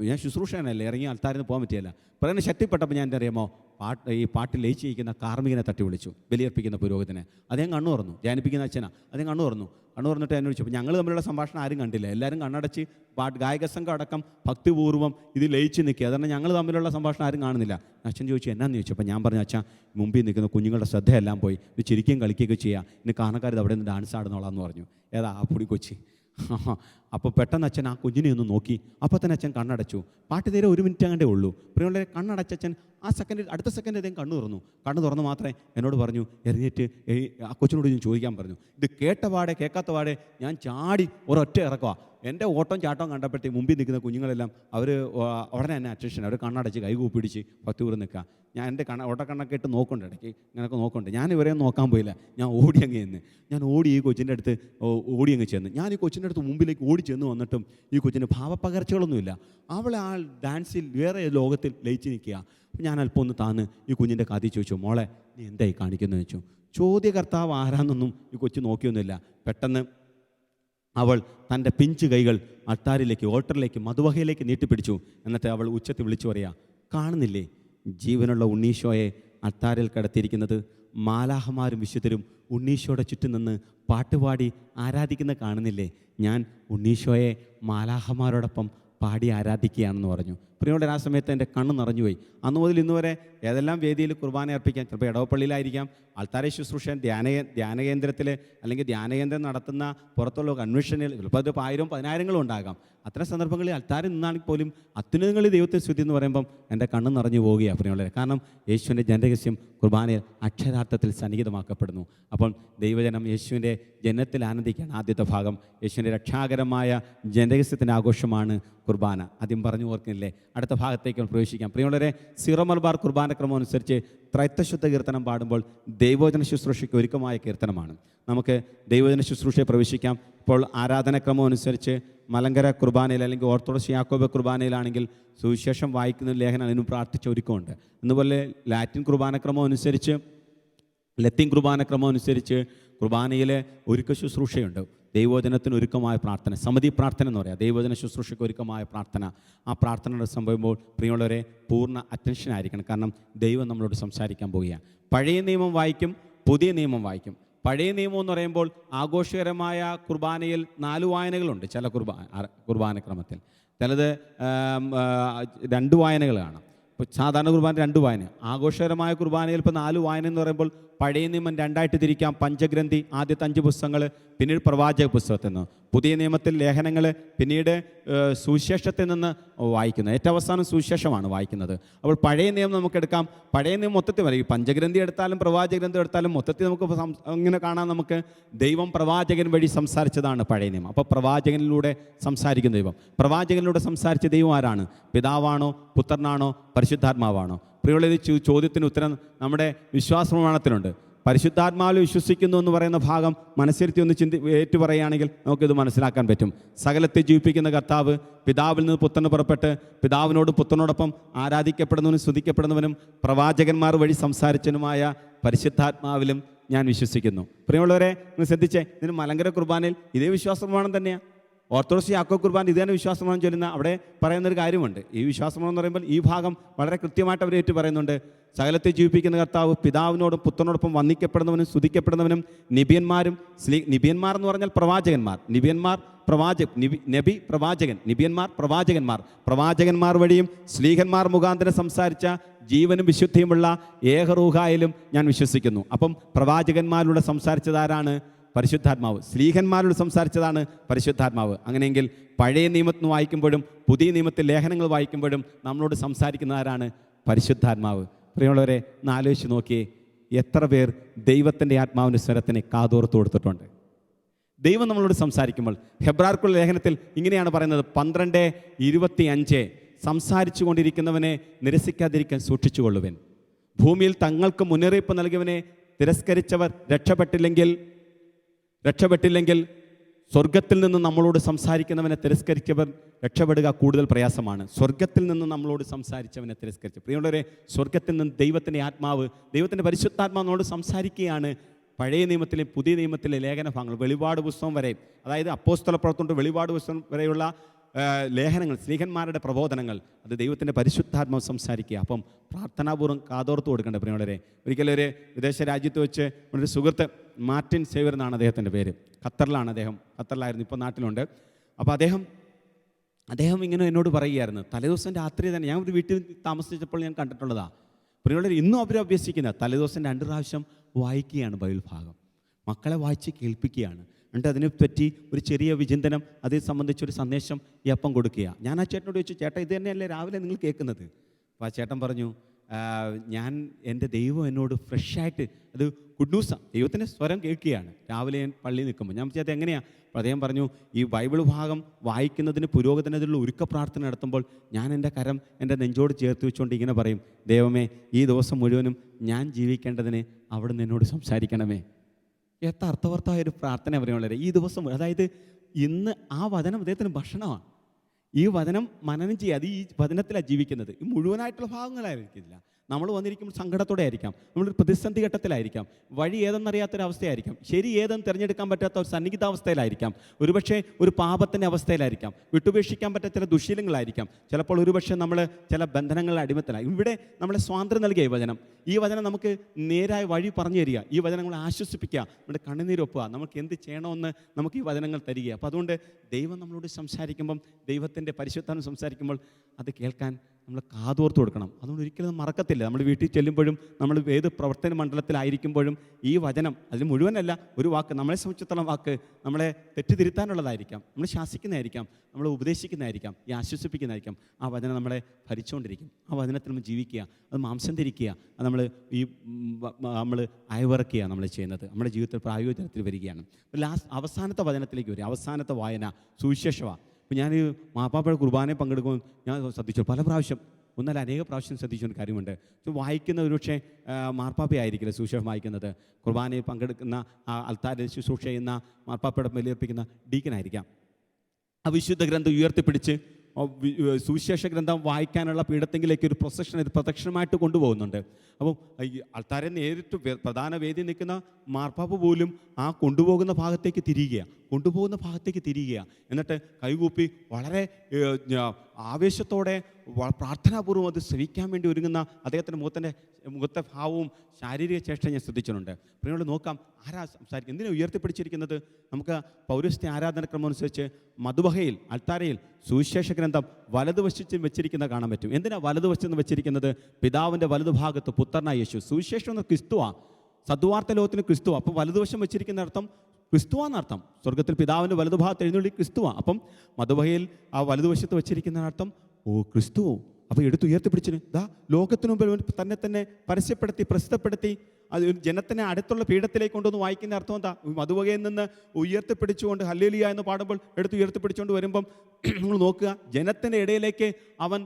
ഞാൻ ശുശ്രൂഷനല്ലേ ഇറങ്ങി അൽത്താരിന്ന് പോകാൻ പറ്റിയല്ല. പ്രകടനം ശക്തിപ്പെട്ടപ്പോൾ ഞാൻ എന്തറിയാമോ പാട്ട് ഈ പാട്ടിൽ ലയിച്ചിരിക്കുന്ന കാർമികനെ തട്ടി വിളിച്ചു. ബലിയർപ്പിക്കുന്ന പുരോഹിതനെ. അദ്ദേഹം കണ്ണു തുറന്നു. ധ്യാനിപ്പിക്കുന്ന അച്ഛനാ. അദ്ദേഹം കണ്ണു തുറന്നു. കണ്ണു തുറന്നിട്ട് എന്നെ വിളിച്ചു ഞങ്ങൾ തമ്മിലുള്ള സംഭാഷണം ആരും കണ്ടില്ല. എല്ലാവരും കണ്ണടച്ച് പാട്ട് ഗായക സംഘം അടക്കം ഭക്തിപൂർവം ഇത് ലയിച്ച് നിൽക്കുക. അതുകൊണ്ട് ഞങ്ങൾ തമ്മിലുള്ള സംഭാഷണം ആരും കാണുന്നില്ല. അച്ഛൻ ചോദിച്ചു എന്നാന്ന്? ചോദിച്ചു അപ്പോൾ ഞാൻ പറഞ്ഞു അച്ഛാ മുമ്പിൽ നിൽക്കുന്ന കുഞ്ഞുങ്ങളുടെ ശ്രദ്ധയെല്ലാം പോയി. ഇത് ചിരിക്കുകയും കളിക്കുകയൊക്കെ ചെയ്യുക ഇന്ന് കാണക്കാർ ഇത് അവിടെ നിന്ന് ഡാൻസ് ആടുന്നോളാന്ന് പറഞ്ഞു. ഏതാ ആ പൊടി കൊച്ചി? അപ്പോൾ പെട്ടെന്ന് അച്ഛൻ ആ കുഞ്ഞിനെ ഒന്ന് നോക്കി. അപ്പോൾ തന്നെ അച്ഛൻ കണ്ണടച്ചു. പാട്ട് തീരെ ഒരു മിനിറ്റ് അങ്ങനെ ഉള്ളൂ. പ്രിയമുള്ളവരെ കണ്ണടച്ച അച്ഛൻ ആ സെക്കൻഡ് അടുത്ത സെക്കൻഡ് അദ്ദേഹം കണ്ണു തുറന്നു. കണ്ണു തുറന്നു മാത്രമേ എന്നോട് പറഞ്ഞു എറിഞ്ഞിട്ട് ആ കൊച്ചിനോട് ഞാൻ ചോദിക്കാൻ പറഞ്ഞു. ഇത് കേട്ട പാടെ കേൾക്കാത്ത പാടെ ഞാൻ ചാടി ഒരൊറ്റ ഇറക്കുക എന്റെ ഓട്ടം ചാട്ടം കണ്ടപ്പെട്ടി മുമ്പിൽ നിൽക്കുന്ന കുഞ്ഞുങ്ങളെല്ലാം അവർ ഉടനെ തന്നെ അറ്റൻഷൻ അവർ കണ്ണടച്ച് കൈകൂപ്പിടിച്ച് പത്ത് കൂറ് നിൽക്കുക. ഞാൻ എന്റെ കണ്ണ ഓട്ടക്കണ്ണൊക്കെ ഇട്ട് നോക്കുന്നുണ്ട് ഇടയ്ക്ക്. ഇങ്ങനെയൊക്കെ നോക്കുന്നുണ്ട്. ഞാൻ ഇവരെ നോക്കാൻ പോയില്ല. ഞാൻ ഓടി അങ്ങ് ചെന്ന്. ഞാൻ ഓടി ഈ കൊച്ചിന്റെ അടുത്ത് ഓടി അങ്ങ് ചെന്ന്. ഞാൻ ഈ കൊച്ചിന്റെ അടുത്ത് മുമ്പിലേക്ക് ഓടി ചെന്ന് വന്നിട്ടും ഈ കൊച്ചിന് ഭാവപ്പകർച്ചകളൊന്നുമില്ല അവൾ ആ ഡാൻസിൽ വേറെ ലോകത്തിൽ ലയിച്ച് നിൽക്കുക. ഞാൻ അല്പം ഒന്ന് താന്ന് ഈ കുഞ്ഞിന്റെ കഥ ചോദിച്ചു മോളെ നീ എന്തായി കാണിക്കുന്നത് വെച്ചു ചോദ്യകർത്താവ് ആരാന്നൊന്നും ഈ കൊച്ചു നോക്കിയൊന്നുമില്ല. പെട്ടെന്ന് അവൾ തന്റെ പിഞ്ച് കൈകൾ അട്ടാരിലേക്ക് ഓട്ടറിലേക്ക് മധുവകയിലേക്ക് നീട്ടിപ്പിടിച്ചു. എന്നിട്ട് അവൾ ഉച്ചത്തിൽ വിളിച്ചു പറയാ കാണുന്നില്ലേ ജീവനുള്ള ഉണ്ണീശോയെ അട്ടാരിൽ കിടത്തിയിരിക്കുന്നത്? മാലാഹമാരും വിശുദ്ധരും ഉണ്ണീശോയുടെ ചുറ്റും നിന്ന് പാട്ടുപാടി ആരാധിക്കുന്ന കാണുന്നില്ലേ? ഞാൻ ഉണ്ണീശോയെ മാലാഹമാരോടൊപ്പം പാടി ആരാധിക്കുകയാണെന്ന് പറഞ്ഞു. പ്രിയോടെ ആ സമയത്ത് എന്റെ കണ്ണ് നിറഞ്ഞുപോയി. അന്ന് മുതൽ ഇന്ന് വരെ ഏതെല്ലാം വേദിയിൽ കുർബാന അർപ്പിക്കാം ചിലപ്പോൾ ഇടവപ്പള്ളിയിലായിരിക്കാം ആൾത്താരെ ശുശ്രൂഷ ധ്യാന ധ്യാനകേന്ദ്രത്തിൽ അല്ലെങ്കിൽ ധ്യാനകേന്ദ്രം നടത്തുന്ന പുറത്തുള്ള കൺവെൻഷനിൽ ചിലപ്പോൾ അത് ആയിരവും പതിനായിരങ്ങളും ഉണ്ടാകാം. അത്തരം സന്ദർഭങ്ങളിൽ അൾത്താരിൽ നിന്നാണെങ്കിൽ പോലും അത്യുന്നതങ്ങളിൽ ദൈവത്തെ സ്തുതി എന്ന് പറയുമ്പം എന്റെ കണ്ണ് നിറഞ്ഞു പോവുകയാണ് പ്രിയമുള്ളവരെ. കാരണം യേശുവിന്റെ ജനരഹസ്യം കുർബാനയിൽ അക്ഷരാർത്ഥത്തിൽ സന്നിഹിതമാക്കപ്പെടുന്നു. അപ്പോൾ ദൈവജനം യേശുവിന്റെ ജനത്തിൽ ആനന്ദിക്കുകയാണ് ആദ്യത്തെ ഭാഗം യേശുവിന്റെ രക്ഷാകരമായ ജനരഹസ്യത്തിന്റെ ആഘോഷമാണ് കുർബാന. ആദ്യം പറഞ്ഞു ഓർക്കുന്നില്ലേ? അടുത്ത ഭാഗത്തേക്ക് പ്രവേശിക്കാം. പ്രിയമുള്ളവരെ സീറോ മലബാർ കുർബാന ക്രമം അനുസരിച്ച് ത്രൈത്തശുദ്ധ കീർത്തനം പാടുമ്പോൾ ദൈവോജന ശുശ്രൂഷയ്ക്ക് ഒരുക്കമായ കീർത്തനമാണ്. നമുക്ക് ദൈവോജന ശുശ്രൂഷയെ പ്രവേശിക്കാം. ഇപ്പോൾ ആരാധനക്രമം അനുസരിച്ച് മലങ്കര കുർബാനയിൽ അല്ലെങ്കിൽ ഓർത്തഡോക്സ് യാക്കോബ കുർബാനയിലാണെങ്കിൽ സുവിശേഷം വായിക്കുന്ന ലേഖനം അതിനും പ്രാർത്ഥിച്ച ഒരുക്കമുണ്ട്. അതുപോലെ ലാറ്റിൻ കുർബാനക്രമം അനുസരിച്ച് ലത്തീൻ കുർബാനക്രമം അനുസരിച്ച് കുർബാനയിലെ ഒരുക്ക ശുശ്രൂഷയുണ്ട്. ദൈവോജനത്തിന് ഒരുക്കമായ പ്രാർത്ഥന സമിതി പ്രാർത്ഥന എന്ന് പറയാം. ദൈവോജന ശുശ്രൂഷയ്ക്ക് ഒരുക്കമായ പ്രാർത്ഥന. ആ പ്രാർത്ഥന സംഭവിക്കുമ്പോൾ പ്രിയമുള്ളവരെ പൂർണ അറ്റൻഷൻ ആയിരിക്കണം. കാരണം ദൈവം നമ്മളോട് സംസാരിക്കാൻ പോവുകയാണ്. പഴയ നിയമം വായിക്കും പുതിയ നിയമം വായിക്കും. പഴയ നിയമം എന്ന് പറയുമ്പോൾ ആഘോഷകരമായ കുർബാനയിൽ നാല് വായനകളുണ്ട് ചില കുർബാന കുർബാനക്രമത്തിൽ. ചിലത് രണ്ട് വായനകൾ കാണാം. ഇപ്പോൾ സാധാരണ കുർബാന രണ്ട് വായന. ആഘോഷകരമായ കുർബാനയിൽ ഇപ്പോൾ നാല് വായന എന്ന് പറയുമ്പോൾ പഴയ നിയമം രണ്ടായിട്ട് തിരിക്കാം. പഞ്ചഗ്രന്ഥി ആദ്യത്തെ അഞ്ച് പുസ്തകങ്ങൾ പിന്നീട് പ്രവാചക പുസ്തകത്തിൽ നിന്ന്. പുതിയ നിയമത്തിൽ ലേഖനങ്ങൾ പിന്നീട് സുവിശേഷത്തിൽ നിന്ന് വായിക്കുന്നത്. ഏറ്റവും അവസാനം സുവിശേഷമാണ് വായിക്കുന്നത്. അപ്പോൾ പഴയ നിയമം നമുക്ക് എടുക്കാം. പഴയ നിയമം മൊത്തത്തിൽ വരും പഞ്ചഗ്രന്ഥി എടുത്താലും പ്രവാചക ഗ്രന്ഥം എടുത്താലും മൊത്തത്തിൽ നമുക്ക് ഇങ്ങനെ കാണാൻ നമുക്ക് ദൈവം പ്രവാചകൻ വഴി സംസാരിച്ചതാണ് പഴയ നിയമം. അപ്പോൾ പ്രവാചകനിലൂടെ സംസാരിക്കുന്ന ദൈവം. പ്രവാചകനിലൂടെ സംസാരിച്ച ദൈവം ആരാണ്? പിതാവാണോ? പുത്രനാണോ? പരിശുദ്ധാത്മാവാണോ. പ്രിയുള്ള ഈ ചോദ്യത്തിന് ഉത്തരം നമ്മുടെ വിശ്വാസ പ്രമാണത്തിലുണ്ട് പരിശുദ്ധാത്മാവിൽ വിശ്വസിക്കുന്നു എന്ന് പറയുന്ന ഭാഗം മനസ്സിരുത്തി ഒന്ന് ചിന്തി ഏറ്റു പറയുകയാണെങ്കിൽ നമുക്കിത് മനസ്സിലാക്കാൻ പറ്റും. സകലത്തെ ജീവിപ്പിക്കുന്ന കർത്താവ് പിതാവിൽ നിന്ന് പുത്രന് പുറപ്പെട്ട് പിതാവിനോട് പുത്രനോടൊപ്പം ആരാധിക്കപ്പെടുന്നവനും സ്തുതിക്കപ്പെടുന്നവനും പ്രവാചകന്മാർ വഴി സംസാരിച്ചനുമായ പരിശുദ്ധാത്മാവിലും ഞാൻ വിശ്വസിക്കുന്നു. പ്രിയമുള്ളവരെ നിങ്ങൾ ശ്രദ്ധിച്ചേ ഇതിന് മലങ്കര കുർബാനയിൽ ഇതേ വിശ്വാസ പ്രമാണം തന്നെയാണ് ഓർത്തഡോക്സ് യാക്കോ കുർബാൻ ഇത് തന്നെ വിശ്വാസമാണ് ചൊല്ലുന്ന അവിടെ പറയുന്നൊരു കാര്യമുണ്ട്. ഈ വിശ്വാസം എന്ന് പറയുമ്പോൾ ഈ ഭാഗം വളരെ കൃത്യമായിട്ട് അവർ ഏറ്റു പറയുന്നുണ്ട് സകലത്തെ ജീവിപ്പിക്കുന്ന കർത്താവ് പിതാവിനോടും പുത്രനോടൊപ്പം വന്ദിക്കപ്പെടുന്നവനും സ്തുതിക്കപ്പെടുന്നവനും നിബിയന്മാരും സ്ലീ നിബിയന്മാർ എന്ന് പറഞ്ഞാൽ പ്രവാചകന്മാർ. നിബിയന്മാർ പ്രവാചക നിബി നബി പ്രവാചകൻ നിബിയന്മാർ പ്രവാചകന്മാർ. പ്രവാചകന്മാർ വഴിയും സ്ലീഹന്മാർ മുഖാന്തരം സംസാരിച്ച ജീവനും വിശുദ്ധിയുമുള്ള ഏഹറൂഹായലും ഞാൻ വിശ്വസിക്കുന്നു. അപ്പം പ്രവാചകന്മാരിലൂടെ സംസാരിച്ചതാരാണ്? പരിശുദ്ധാത്മാവ്. സ്ലീഹന്മാരോട് സംസാരിച്ചതാണ് പരിശുദ്ധാത്മാവ്. അങ്ങനെയെങ്കിൽ പഴയ നിയമത്തിൽ വായിക്കുമ്പോഴും പുതിയ നിയമത്തിൽ ലേഖനങ്ങൾ വായിക്കുമ്പോഴും നമ്മളോട് സംസാരിക്കുന്ന ആരാണ്? പരിശുദ്ധാത്മാവ്. പ്രിയമുള്ളവരെ ഒന്ന് ആലോചിച്ച് നോക്കിയേ. എത്ര പേർ ദൈവത്തിന്റെ ആത്മാവിന്റെ സ്വരത്തിനെ കാതോർത്ത് കൊടുത്തിട്ടുണ്ട്. ദൈവം നമ്മളോട് സംസാരിക്കുമ്പോൾ ഹെബ്രാർക്കുള്ള ലേഖനത്തിൽ ഇങ്ങനെയാണ് പറയുന്നത്. പന്ത്രണ്ട് ഇരുപത്തി അഞ്ച് സംസാരിച്ചു കൊണ്ടിരിക്കുന്നവനെ നിരസിക്കാതിരിക്കാൻ സൂക്ഷിച്ചുകൊള്ളുവൻ. ഭൂമിയിൽ തങ്ങൾക്ക് മുന്നറിയിപ്പ് നൽകിയവനെ തിരസ്കരിച്ചവർ രക്ഷപ്പെട്ടില്ലെങ്കിൽ രക്ഷപ്പെട്ടില്ലെങ്കിൽ സ്വർഗത്തിൽ നിന്ന് നമ്മളോട് സംസാരിക്കുന്നവനെ തിരസ്കരിച്ചവർ രക്ഷപ്പെടുക കൂടുതൽ പ്രയാസമാണ്. സ്വർഗത്തിൽ നിന്ന് നമ്മളോട് സംസാരിച്ചവനെ തിരസ്കരിച്ചു. പ്രിയമുള്ളവരെ സ്വർഗത്തിൽ നിന്ന് ദൈവത്തിന്റെ ആത്മാവ് ദൈവത്തിന്റെ പരിശുദ്ധാത്മാവ് നമ്മളോട് സംസാരിക്കുകയാണ്. പഴയ നിയമത്തിലെ പുതിയ നിയമത്തിലെ ലേഖന ഭാഗങ്ങൾ വെളിപാട് പുസ്തകം വരെ അതായത് അപ്പോസ്തല പ്രവർത്തനം വെളിപാട് പുസ്തകം വരെയുള്ള ലേഖനങ്ങൾ സ്നേഹന്മാരുടെ പ്രബോധനങ്ങൾ അത് ദൈവത്തിന്റെ പരിശുദ്ധാത്മാവ് സംസാരിക്കുക. അപ്പം പ്രാർത്ഥനാപൂർവം കാതോർത്ത് കൊടുക്കേണ്ട പ്രിയമുള്ളവരെ? ഒരിക്കലും ഒരു വിദേശ രാജ്യത്ത് വെച്ച് ഒരു സുഹൃത്ത് മാർട്ടിൻ സേവർ എന്നാണ് അദ്ദേഹത്തിന്റെ പേര്. ഖത്തറിലാണ് അദ്ദേഹം. ഖത്തറിലായിരുന്നു ഇപ്പോൾ നാട്ടിലുണ്ട്. അപ്പോൾ അദ്ദേഹം അദ്ദേഹം ഇങ്ങനെ എന്നോട് പറയുകയായിരുന്നു തലേദിവസം രാത്രി തന്നെ ഞാൻ ഒരു വീട്ടിൽ താമസിച്ചപ്പോൾ ഞാൻ കണ്ടിട്ടുള്ളതാണ് പ്രിയോളർ ഇന്നും അവർ അഭ്യസിക്കുന്ന തലേദിവസം രണ്ട് പ്രാവശ്യം വായിക്കുകയാണ് ബൈബിൾ ഭാഗം. മക്കളെ വായിച്ച് കേൾപ്പിക്കുകയാണ്. എന്നിട്ട് അതിനെപ്പറ്റി ഒരു ചെറിയ വിചിന്തനം അതേ സംബന്ധിച്ചൊരു സന്ദേശം ഈ അപ്പം കൊടുക്കുക ഞാൻ ആ ചേട്ടനോട് ചോദിച്ചു ചേട്ടാ ഇത് തന്നെയല്ലേ രാവിലെ നിങ്ങൾ കേൾക്കുന്നത്? അപ്പോൾ ആ ചേട്ടൻ പറഞ്ഞു ഞാൻ എന്റെ ദൈവം എന്നോട് ഫ്രഷായിട്ട് അത് ഗുഡ് ന്യൂസാണ് ദൈവത്തിന്റെ സ്വരം കേൾക്കുകയാണ്. രാവിലെ ഞാൻ പള്ളി നിൽക്കുമ്പോൾ. ഞാൻ വിചാരിച്ചത് എങ്ങനെയാണ് അദ്ദേഹം പറഞ്ഞു ഈ ബൈബിൾ ഭാഗം വായിക്കുന്നതിന് പുരോഗതിനതിലുള്ള ഒരുക്ക പ്രാർത്ഥന നടത്തുമ്പോൾ ഞാൻ എന്റെ കരം എന്റെ നെഞ്ചോട് ചേർത്ത് വെച്ചുകൊണ്ട് ഇങ്ങനെ പറയും ദൈവമേ ഈ ദിവസം മുഴുവനും ഞാൻ ജീവിക്കേണ്ടതിന് അവിടുന്ന് എന്നോട് സംസാരിക്കണമേ. എത്ര അർത്ഥവർത്തമായ ഒരു പ്രാർത്ഥന പറയുന്നുള്ളത് ഈ ദിവസം അതായത് ഇന്ന് ആ വചനം അദ്ദേഹത്തിന് ഭക്ഷണമാണ്. ഈ വചനം മനനം ചെയ്യുക അത് ഈ വചനത്തിലാണ് ജീവിക്കുന്നത്. മുഴുവനായിട്ടുള്ള ഭാഗങ്ങളായിരിക്കില്ല. നമ്മൾ വന്നിരിക്കുമ്പോൾ സങ്കടത്തോടെ ആയിരിക്കാം നമ്മളൊരു പ്രതിസന്ധി ഘട്ടത്തിലായിരിക്കാം. വഴി ഏതെന്നറിയാത്തൊരവസ്ഥയായിരിക്കാം. ശരി ഏതെന്ന് തിരഞ്ഞെടുക്കാൻ പറ്റാത്ത ഒരു സന്നിഹിതാവസ്ഥയിലായിരിക്കാം. ഒരുപക്ഷെ ഒരു പാപത്തിന്റെ അവസ്ഥയിലായിരിക്കാം. വിട്ടുപേക്ഷിക്കാൻ പറ്റാത്ത ചില ദുശീലങ്ങളായിരിക്കാം. ചിലപ്പോൾ ഒരുപക്ഷെ നമ്മൾ ചില ബന്ധനങ്ങളുടെ അടിമത്തിലായി. ഇവിടെ നമ്മളെ സ്വാതന്ത്ര്യം നൽകിയ ഈ വചനം. ഈ വചനം നമുക്ക് നേരായ വഴി പറഞ്ഞു തരിക. ഈ വചനങ്ങളെ ആശ്വസിപ്പിക്കുക. നമ്മുടെ കണ്ണുനീരൊപ്പുക നമുക്ക് എന്ത് ചെയ്യണമെന്ന് നമുക്ക് ഈ വചനങ്ങൾ തരിക. അപ്പോൾ അതുകൊണ്ട് ദൈവം നമ്മളോട് സംസാരിക്കുമ്പം ദൈവത്തിന്റെ പരിശുദ്ധം സംസാരിക്കുമ്പോൾ അത് കേൾക്കാൻ നമ്മൾ കാതോർത്ത് കൊടുക്കണം. അതുകൊണ്ട് ഒരിക്കലും മറക്കത്തില്ല. നമ്മൾ വീട്ടിൽ ചെല്ലുമ്പോഴും നമ്മൾ ഏത് പ്രവർത്തന മണ്ഡലത്തിലായിരിക്കുമ്പോഴും ഈ വചനം അതിൽ മുഴുവനല്ല ഒരു വാക്ക് നമ്മളെ സംബന്ധിച്ചിടത്തോളം വാക്ക് നമ്മളെ തെറ്റിതിരുത്താനുള്ളതായിരിക്കാം. നമ്മൾ ശാസിക്കുന്നതായിരിക്കാം. നമ്മൾ ഉപദേശിക്കുന്നതായിരിക്കാം. ഈ ആശ്വസിപ്പിക്കുന്നതായിരിക്കാം. ആ വചനം നമ്മളെ ഭരിച്ചുകൊണ്ടിരിക്കും ആ വചനത്തിൽ നമ്മൾ ജീവിക്കുക. അത് മാംസം ധരിക്കുക. അത് നമ്മൾ ഈ നമ്മൾ അയവിറക്കുക നമ്മൾ ചെയ്യുന്നത്. നമ്മുടെ ജീവിതത്തിൽ പ്രായോജനത്തിൽ വരികയാണ്. ലാസ്റ്റ് അവസാനത്തെ വചനത്തിലേക്ക് വരിക. അവസാനത്തെ വായന സുവിശേഷമാണ് അപ്പോൾ ഞാൻ മാപ്പാപ്പഴ കുർബാനയെ പങ്കെടുക്കുമ്പോൾ ഞാൻ ശ്രദ്ധിച്ചു. പല പ്രാവശ്യം ഒന്നല്ല അനേക പ്രാവശ്യം ശ്രദ്ധിച്ച ഒരു കാര്യമുണ്ട്. വായിക്കുന്ന ഒരുപക്ഷെ മാർപ്പാപ്പയായിരിക്കില്ല സുശേഷം വായിക്കുന്നത്. കുർബാനയിൽ പങ്കെടുക്കുന്ന ആ അൽത്താരിൽ ശുശ്രൂഷ ചെയ്യുന്ന മാർപ്പാപ്പയുടെ ബലിയർപ്പിക്കുന്ന ഡീക്കനായിരിക്കാം. ആ വിശുദ്ധ ഗ്രന്ഥം ഉയർത്തിപ്പിടിച്ച് സുവിശേഷ ഗ്രന്ഥം വായിക്കാനുള്ള പീഠത്തെങ്കിലേക്ക് ഒരു പ്രൊസഷൻ ഇത് പ്രദക്ഷിണമായിട്ട് കൊണ്ടുപോകുന്നുണ്ട്. അപ്പം ഈ ആൾക്കാരെ നേരിട്ട് പ്രധാന വേദി നിൽക്കുന്ന മാർപ്പാപ്പ് പോലും ആ കൊണ്ടുപോകുന്ന ഭാഗത്തേക്ക് തിരിയുകയാണ് കൊണ്ടുപോകുന്ന ഭാഗത്തേക്ക് തിരിയുകയാണ് എന്നിട്ട് കൈകൂപ്പി വളരെ ആവേശത്തോടെ പ്രാർത്ഥനാപൂർവം അത് ശ്രവിക്കാൻ വേണ്ടി ഒരുങ്ങുന്ന അദ്ദേഹത്തിന്റെ മുഖത്തിന്റെ മുഖത്തെ ഭാവവും ശാരീരിക ചേഷ്ട ഞാൻ ശ്രദ്ധിച്ചിട്ടുണ്ട്. പ്രിയോട് നോക്കാം ആരാ സംസാരിക്കും എന്തിനാണ് ഉയർത്തിപ്പിടിച്ചിരിക്കുന്നത്? നമുക്ക് പൗരസ്ത്യ ആരാധനക്രമം അനുസരിച്ച് മധുബഹയിൽ അൽത്താരയിൽ സുവിശേഷ ഗ്രന്ഥം വലതുവശത്ത് വെച്ചിരിക്കുന്ന കാണാൻ പറ്റും. എന്തിനാ വലതുവശത്ത് വെച്ചിരിക്കുന്നത്? പിതാവിന്റെ വലതുഭാഗത്ത് പുത്രനായ യേശു. സുവിശേഷം എന്ന ക്രിസ്തുവാ. സദ്വാർത്ത ലോകത്തിന് ക്രിസ്തുവ. അപ്പം വലതുവശം വെച്ചിരിക്കുന്ന അർത്ഥം ക്രിസ്തുവാന്നർത്ഥം സ്വർഗത്തിൽ പിതാവിന്റെ വലതുഭാഗത്ത് എഴുന്നള്ളി ക്രിസ്തുവാ. അപ്പം മധുബയിൽ ആ വലതുവശത്ത് വെച്ചിരിക്കുന്ന അർത്ഥം ഓ ക്രിസ്തു അപ്പോൾ എടുത്ത് ഉയർത്തിപ്പിടിച്ചിന് ദാ ലോകത്തിനു മുമ്പിൽ തന്നെ തന്നെ പരസ്യപ്പെടുത്തി പ്രസിദ്ധപ്പെടുത്തി. അത് ജനത്തിനെ അടുത്തുള്ള പീഠത്തിലേക്ക് കൊണ്ടുവന്ന് വായിക്കുന്ന അർത്ഥം എന്താ? മധുവകയിൽ നിന്ന് ഉയർത്തിപ്പിടിച്ചുകൊണ്ട് ഹല്ലേലിയ എന്ന് പാടുമ്പോൾ എടുത്ത് ഉയർത്തിപ്പിടിച്ചുകൊണ്ട് വരുമ്പം നിങ്ങൾ നോക്കുക ജനത്തിന്റെ ഇടയിലേക്ക് അവൻ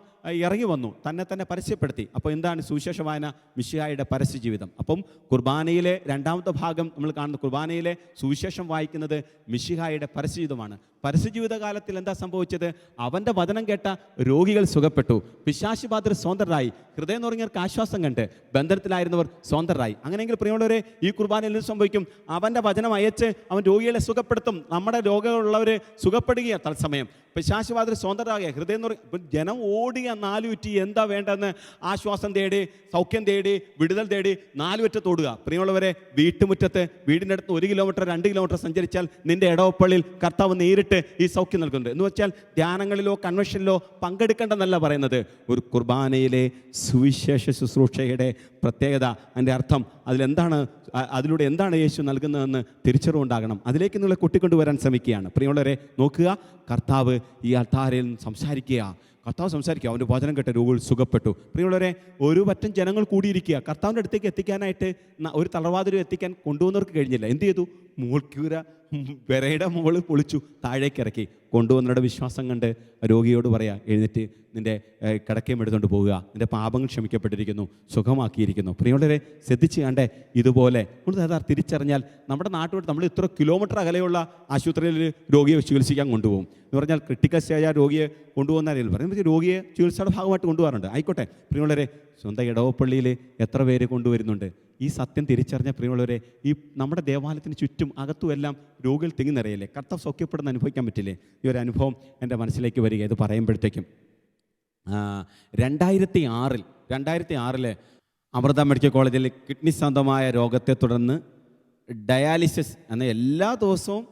ഇറങ്ങി വന്നു തന്നെ തന്നെ പരസ്യപ്പെടുത്തി. അപ്പോൾ എന്താണ് സുവിശേഷ വായന മിശിഹായുടെ പരസ്യ ജീവിതം അപ്പം കുർബാനയിലെ രണ്ടാമത്തെ ഭാഗം നമ്മൾ കാണുന്ന. കുർബാനയിലെ സുവിശേഷം വായിക്കുന്നത് മിഷിഹായുടെ പരസ്യജീവിതമാണ്. പരസ്യജീവിത കാലത്തിൽ എന്താ സംഭവിച്ചത്? അവന്റെ വചനം കേട്ട രോഗികൾ സുഖപ്പെട്ടു. പിശാശിബാധർ സ്വതന്ത്രരായി. ഹൃദയം നുറങ്ങിയവർക്ക് ആശ്വാസം കണ്ട് ബന്ധനത്തിലായിരുന്നവർ സ്വതന്ത്രരായി. അങ്ങനെയെങ്കിൽ പ്രിയമുള്ളവരെ ഈ കുർബാനയിൽ നിന്ന് സംഭവിക്കും? അവന്റെ വചനം അയച്ച് അവൻ രോഗികളെ സുഖപ്പെടുത്തും. നമ്മുടെ രോഗമുള്ളവർ സുഖപ്പെടുകയാണ് തത്സമയം. പിശാശിബാധർ സ്വതന്ത്രരാകുക ഹൃദയം എന്ന് ഇപ്പം ജനം ഓടിയ നാലുറ്റി എന്താ വേണ്ടെന്ന് ആശ്വാസം തേടി സൗഖ്യം തേടി വിടുതൽ തേടി നാലുവറ്റത്ത് ഓടുക. പ്രിയമുള്ളവരെ വീട്ടുമുറ്റത്ത് വീടിന്റെ അടുത്ത് ഒരു കിലോമീറ്റർ രണ്ട് കിലോമീറ്റർ സഞ്ചരിച്ചാൽ നിന്റെ ഇടവപ്പള്ളിൽ കർത്താവ് നേരിട്ട് ഈ സൗഖ്യം നൽകുന്നുണ്ട്. എന്ന് വെച്ചാൽ ധ്യാനങ്ങളിലോ കൺവെൻഷനിലോ പങ്കെടുക്കേണ്ടെന്നല്ല പറയുന്നത്. ഒരു കുർബാനയിലെ സുവിശേഷ ശുശ്രൂഷയുടെ പ്രത്യേകത അതിന്റെ അർത്ഥം അതിലെന്താണ് അതിലൂടെ എന്താണ് യേശു നൽകുന്നതെന്ന് തിരിച്ചറിവുണ്ടാകണം. അതിലേക്ക് നിങ്ങളെ കൂട്ടിക്കൊണ്ടുവരാൻ ശ്രമിക്കുകയാണ്. പ്രിയമുള്ളവരെ നോക്കുക കർത്താവ് ഈ അൾത്താരയിൽ സംസാരിക്കുക. കർത്താവ് സംസാരിക്കുക. അവന്റെ വചനം കേട്ട രോഗികൾ സുഖപ്പെട്ടു. പ്രിയമുള്ളവരെ ഒരു പറ്റം ജനങ്ങൾ കൂടിയിരിക്കുക. കർത്താവിന്റെ അടുത്തേക്ക് എത്തിക്കാനായിട്ട് ഒരു തളർവാതിരും എത്തിക്കാൻ കൊണ്ടുവന്നവർക്ക് കഴിഞ്ഞില്ല. എന്ത് ചെയ്തു? മൂൾക്കൂര വിരയുടെ മുകളിൽ പൊളിച്ചു താഴേക്ക് ഇറക്കി. കൊണ്ടുവന്നവരുടെ വിശ്വാസം കണ്ട് രോഗിയോട് പറയാ എഴുന്നേറ്റ് നിന്റെ ഏഹ്, കിടക്കയും എടുത്തുകൊണ്ട് പോവുക. നിന്റെ പാപങ്ങൾ ക്ഷമിക്കപ്പെട്ടിരിക്കുന്നു. സുഖമാക്കിയിരിക്കുന്നു. പ്രിയമുള്ളവരെ ശ്രദ്ധിച്ച് കണ്ടേ ഇതുപോലെ. അതാ തിരിച്ചറിഞ്ഞാൽ നമ്മുടെ നാട്ടിലോട്ട് നമ്മൾ ഇത്ര കിലോമീറ്റർ അകലെയുള്ള ആശുപത്രിയിൽ രോഗിയെ ചികിത്സിക്കാൻ കൊണ്ടുപോകും. എന്ന് പറഞ്ഞാൽ ക്രിട്ടിക്കൽ സ്റ്റേജ് ആ രോഗിയെ കൊണ്ടുപോകുന്നറിയില്ല പറയുമ്പോൾ രോഗിയെ ചികിത്സയുടെ ഭാഗമായിട്ട് കൊണ്ടുപോകാറുണ്ട്. ആയിക്കോട്ടെ. പ്രിയമുള്ളവരെ സ്വന്തം ഇടവപ്പള്ളിയിൽ എത്ര പേര് കൊണ്ടുവരുന്നുണ്ട്? ഈ സത്യം തിരിച്ചറിഞ്ഞ പ്രിയമുള്ളവരെ ഈ നമ്മുടെ ദേവാലയത്തിന് ചുറ്റും അകത്തും എല്ലാം രോഗികൾ തിങ്ങി നിറയില്ലേ? കർത്താവ് സൗഖ്യപ്പെടുന്ന അനുഭവിക്കാൻ പറ്റില്ലേ? ഈ ഒരു അനുഭവം എന്റെ മനസ്സിലേക്ക് വരിക ഇത് പറയുമ്പോഴത്തേക്കും. രണ്ടായിരത്തി ആറിൽ രണ്ടായിരത്തി ആറിൽ അമൃത മെഡിക്കൽ കോളേജിൽ കിഡ്നി സംബന്ധമായ രോഗത്തെ തുടർന്ന് ഡയാലിസിസ് എന്ന എല്ലാ ദിവസവും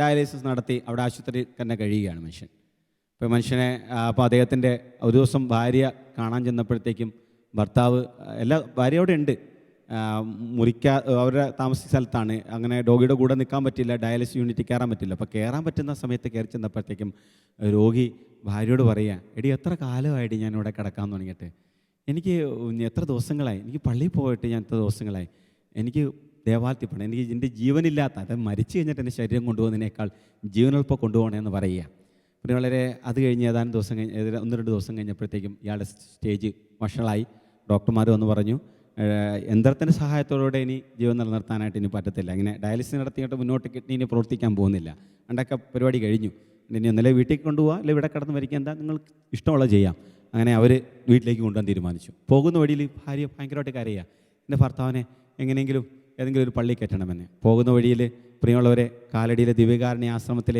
ഡയാലിസിസ് നടത്തി അവിടെ ആശുപത്രി തന്നെ കഴിയുകയാണ് മനുഷ്യൻ. ഇപ്പോൾ മനുഷ്യനെ അപ്പോൾ അദ്ദേഹത്തിന്റെ ഒരു ദിവസം ഭാര്യ കാണാൻ ചെന്നപ്പോഴത്തേക്കും ഭർത്താവ് എല്ലാ ഭാര്യ അവിടെ ഉണ്ട്. മുറിക്കാ അവരുടെ താമസ സ്ഥലത്താണ്. അങ്ങനെ ഡോഗിയുടെ കൂടെ നിൽക്കാൻ പറ്റില്ല ഡയാലിസിസ് യൂണിറ്റിൽ കയറാൻ പറ്റില്ല. അപ്പോൾ കയറാൻ പറ്റുന്ന സമയത്ത് കയറി ചെന്നപ്പോഴത്തേക്കും രോഗി ഭാര്യയോട് പറയുക എടി എത്ര കാലമായിട്ട് ഞാൻ ഇവിടെ കിടക്കാൻ തുടങ്ങിയിട്ട്? എനിക്ക് എത്ര ദിവസങ്ങളായി? എനിക്ക് പള്ളിയിൽ പോയിട്ട് ഞാൻ എത്ര ദിവസങ്ങളായി? എനിക്ക് ദേവാലയത്തിൽ പോകണം എനിക്ക് എന്റെ ജീവനില്ലാത്ത അതായത് മരിച്ചു കഴിഞ്ഞിട്ട് എന്റെ ശരീരം കൊണ്ടുപോകുന്നതിനേക്കാൾ ജീവനൊപ്പം കൊണ്ടുപോകണമെന്ന് പറയുക. പിന്നെ വളരെ അത് കഴിഞ്ഞ് ഏതാനും ദിവസം കഴിഞ്ഞ് ഒന്ന് രണ്ട് ദിവസം കഴിഞ്ഞപ്പോഴത്തേക്കും ഇയാളുടെ സ്റ്റേജ് വഷളായി. ഡോക്ടർമാർ വന്ന് പറഞ്ഞു "ഏഹ്, യന്ത്രത്തിന്റെ സഹായത്തോടെ ഇനി ജീവൻ നിലനിർത്താനായിട്ട് ഇനി പറ്റത്തില്ല. ഇങ്ങനെ ഡയാലിസിസ് നടത്തിയിട്ട് മുന്നോട്ട് കിഡ്നി ഇനി പ്രവർത്തിക്കാൻ പോകുന്നില്ല. അണ്ടൊക്കെ പരിപാടി കഴിഞ്ഞു. ഇനി ഒന്നല്ലേ വീട്ടിൽ കൊണ്ടുപോകാം അല്ലെങ്കിൽ ഇവിടെ കിടന്ന് മരിക്കുക? എന്താ നിങ്ങൾക്ക് ഇഷ്ടമുള്ള ചെയ്യാം. അങ്ങനെ അവർ വീട്ടിലേക്ക് കൊണ്ടുപോകാൻ തീരുമാനിച്ചു. പോകുന്ന വഴിയിൽ ഭാര്യ ഭയങ്കരമായിട്ട് കരയുക. എന്റെ ഭർത്താവിനെ എങ്ങനെയെങ്കിലും ഏതെങ്കിലും ഒരു പള്ളി കയറ്റണമെന്ന്. പോകുന്ന വഴിയിൽ പ്രിയമുള്ളവരെ കാലടിയിലെ ദിവ്യകാരണി ആശ്രമത്തിൽ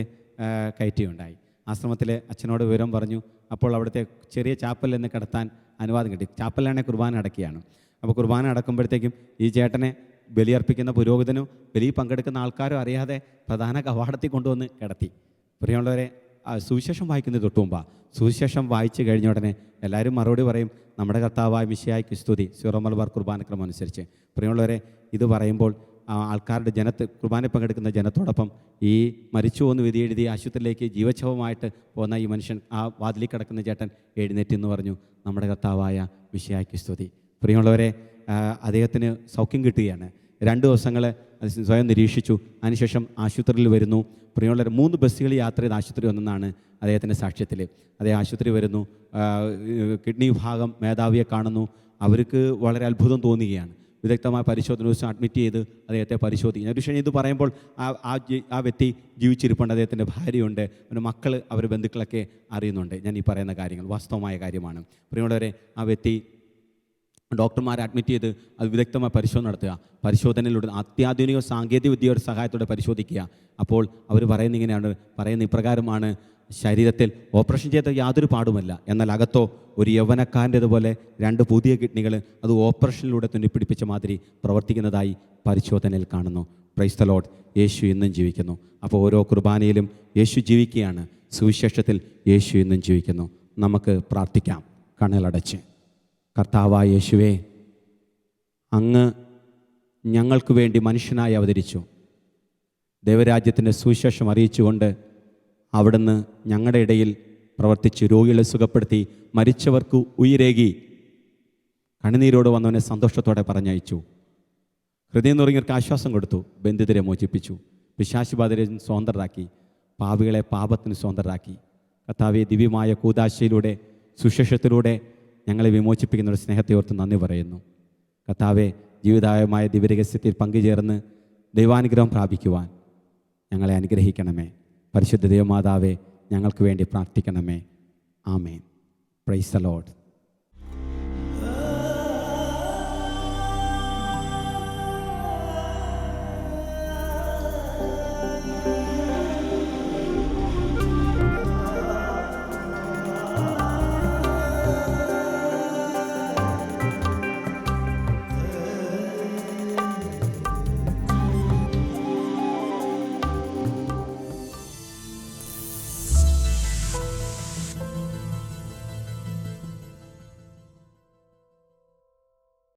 കയറ്റുകയുണ്ടായി ആശ്രമത്തിൽ അച്ഛനോട് വിവരം പറഞ്ഞു. അപ്പോൾ അവിടുത്തെ ചെറിയ ചാപ്പൽ നിന്ന് കിടത്താൻ അനുവാദം കിട്ടി. ചാപ്പലിലാണെങ്കിൽ കുർബാന അടക്കുകയാണ് അപ്പോൾ കുർബാന അടക്കുമ്പോഴത്തേക്കും ഈ ചേട്ടനെ ബലിയർപ്പിക്കുന്ന പുരോഹിതനും ബലി പങ്കെടുക്കുന്ന ആൾക്കാരും അറിയാതെ പ്രധാന കവാടത്തിൽ കൊണ്ടുവന്ന് കിടത്തി. പ്രിയമുള്ളവരെ സുവിശേഷം വായിക്കുന്നത് തൊട്ട് സുവിശേഷം വായിച്ചു കഴിഞ്ഞ ഉടനെ എല്ലാവരും മറുപടി പറയും നമ്മുടെ കർത്താവായ മിശയായി സ്തുതി സീറോ കുർബാനക്രമം അനുസരിച്ച്. പ്രിയമുള്ളവരെ ഇത് പറയുമ്പോൾ ആൾക്കാരുടെ ജനത്ത് കുർബാന പങ്കെടുക്കുന്ന ജനത്തോടൊപ്പം ഈ മരിച്ചു പോകുന്ന വിധി എഴുതി ആശുപത്രിയിലേക്ക് ജീവച്ഛവമായിട്ട് പോകുന്ന ഈ മനുഷ്യൻ ആ വാതിലിൽ കിടക്കുന്ന ചേട്ടൻ എഴുന്നേറ്റ് എന്ന് പറഞ്ഞു നമ്മുടെ കർത്താവായ വിഷയാക്കി സ്തുതി. പ്രിയമുള്ളവരെ അദ്ദേഹത്തിന് സൗഖ്യം കിട്ടുകയാണ്. രണ്ട് ദിവസങ്ങൾ സ്വയം നിരീക്ഷിച്ചു. അതിനുശേഷം ആശുപത്രിയിൽ വരുന്നു. പ്രിയമുള്ളവർ മൂന്ന് ബസ്സുകൾ യാത്ര ചെയ്ത് ആശുപത്രി വന്നെന്നാണ് അദ്ദേഹത്തിന്റെ സാക്ഷ്യത്തിൽ. അദ്ദേഹം ആശുപത്രി വരുന്നു. കിഡ്നി വിഭാഗം മേധാവിയെ കാണുന്നു. അവർക്ക് വളരെ അത്ഭുതം തോന്നുകയാണ്. വിദഗ്ധമായ പരിശോധന ദിവസം അഡ്മിറ്റ് ചെയ്ത് അദ്ദേഹത്തെ പരിശോധിക്കും ഒരു പക്ഷേ ഇത് പറയുമ്പോൾ ആ ആ ആ വ്യക്തി ജീവിച്ചിരിപ്പുണ്ട് അദ്ദേഹത്തിന്റെ ഭാര്യയുണ്ട് അവന്റെ മക്കൾ അവരുടെ ബന്ധുക്കളൊക്കെ അറിയുന്നുണ്ട്. ഞാൻ ഈ പറയുന്ന കാര്യങ്ങൾ വാസ്തവമായ കാര്യമാണ്. പ്രിയമുള്ളവരെ ആ വ്യക്തി ഡോക്ടർമാരെ അഡ്മിറ്റ് ചെയ്ത് അത് വിദഗ്ധമായ പരിശോധന നടത്തുക. പരിശോധനയിലൂടെ അത്യാധുനിക സാങ്കേതിക വിദ്യയുടെ സഹായത്തോടെ പരിശോധിക്കുക. അപ്പോൾ അവർ പറയുന്ന ഇങ്ങനെയാണ്. പറയുന്ന ഇപ്രകാരമാണ്. ശരീരത്തിൽ ഓപ്പറേഷൻ ചെയ്ത യാതൊരു പാടുമല്ല. എന്നാൽ അകത്തോ ഒരു യൗവനക്കാരന്റെതുപോലെ രണ്ട് പുതിയ കിഡ്നികൾ അത് ഓപ്പറേഷനിലൂടെ തുന്നിപ്പിടിപ്പിച്ച മാതിരി പ്രവർത്തിക്കുന്നതായി പരിശോധനയിൽ കാണുന്നു. ലോഡ് യേശു ഇന്നും ജീവിക്കുന്നു. അപ്പോൾ ഓരോ കുർബാനയിലും യേശു ജീവിക്കുകയാണ്. സുവിശേഷത്തിൽ യേശു ഇന്നും ജീവിക്കുന്നു. നമുക്ക് പ്രാർത്ഥിക്കാം. കണ്ണുകളടച്ച് കർത്താവായ യേശുവേ അങ്ങ് ഞങ്ങൾക്ക് വേണ്ടി മനുഷ്യനായി അവതരിച്ചു. ദൈവരാജ്യത്തിന്റെ സുവിശേഷം അറിയിച്ചുകൊണ്ട് അവിടുന്ന് ഞങ്ങളുടെ ഇടയിൽ പ്രവർത്തിച്ച് രോഗികളെ സുഖപ്പെടുത്തി മരിച്ചവർക്ക് ഉയിരേകി. കണ്ണുനീരോട് വന്നവനെ സന്തോഷത്തോടെ പറഞ്ഞയച്ചു. ഹൃദയം നുറങ്ങിയവർക്ക് ആശ്വാസം കൊടുത്തു. ബന്ധിതരെ മോചിപ്പിച്ചു. പിശാശുബാധരെ സ്വതന്ത്രരാക്കി. പാവികളെ പാപത്തിന് സ്വതന്ത്രരാക്കി. കർത്താവെ ദിവ്യമായ കൂതാശയിലൂടെ സുശേഷത്തിലൂടെ ഞങ്ങളെ വിമോചിപ്പിക്കുന്ന ഒരു സ്നേഹത്തെ ഓർത്ത് നന്ദി പറയുന്നു. കർത്താവെ ജീവിതായമായ ദിവ്യരഹസ്യത്തിൽ പങ്കുചേർന്ന് ദൈവാനുഗ്രഹം പ്രാപിക്കുവാൻ ഞങ്ങളെ അനുഗ്രഹിക്കണമേ. പരിശുദ്ധ ദൈവമാതാവെ ഞങ്ങൾക്ക് വേണ്ടി പ്രാർത്ഥിക്കണമേ. ആമേൻ. Praise the load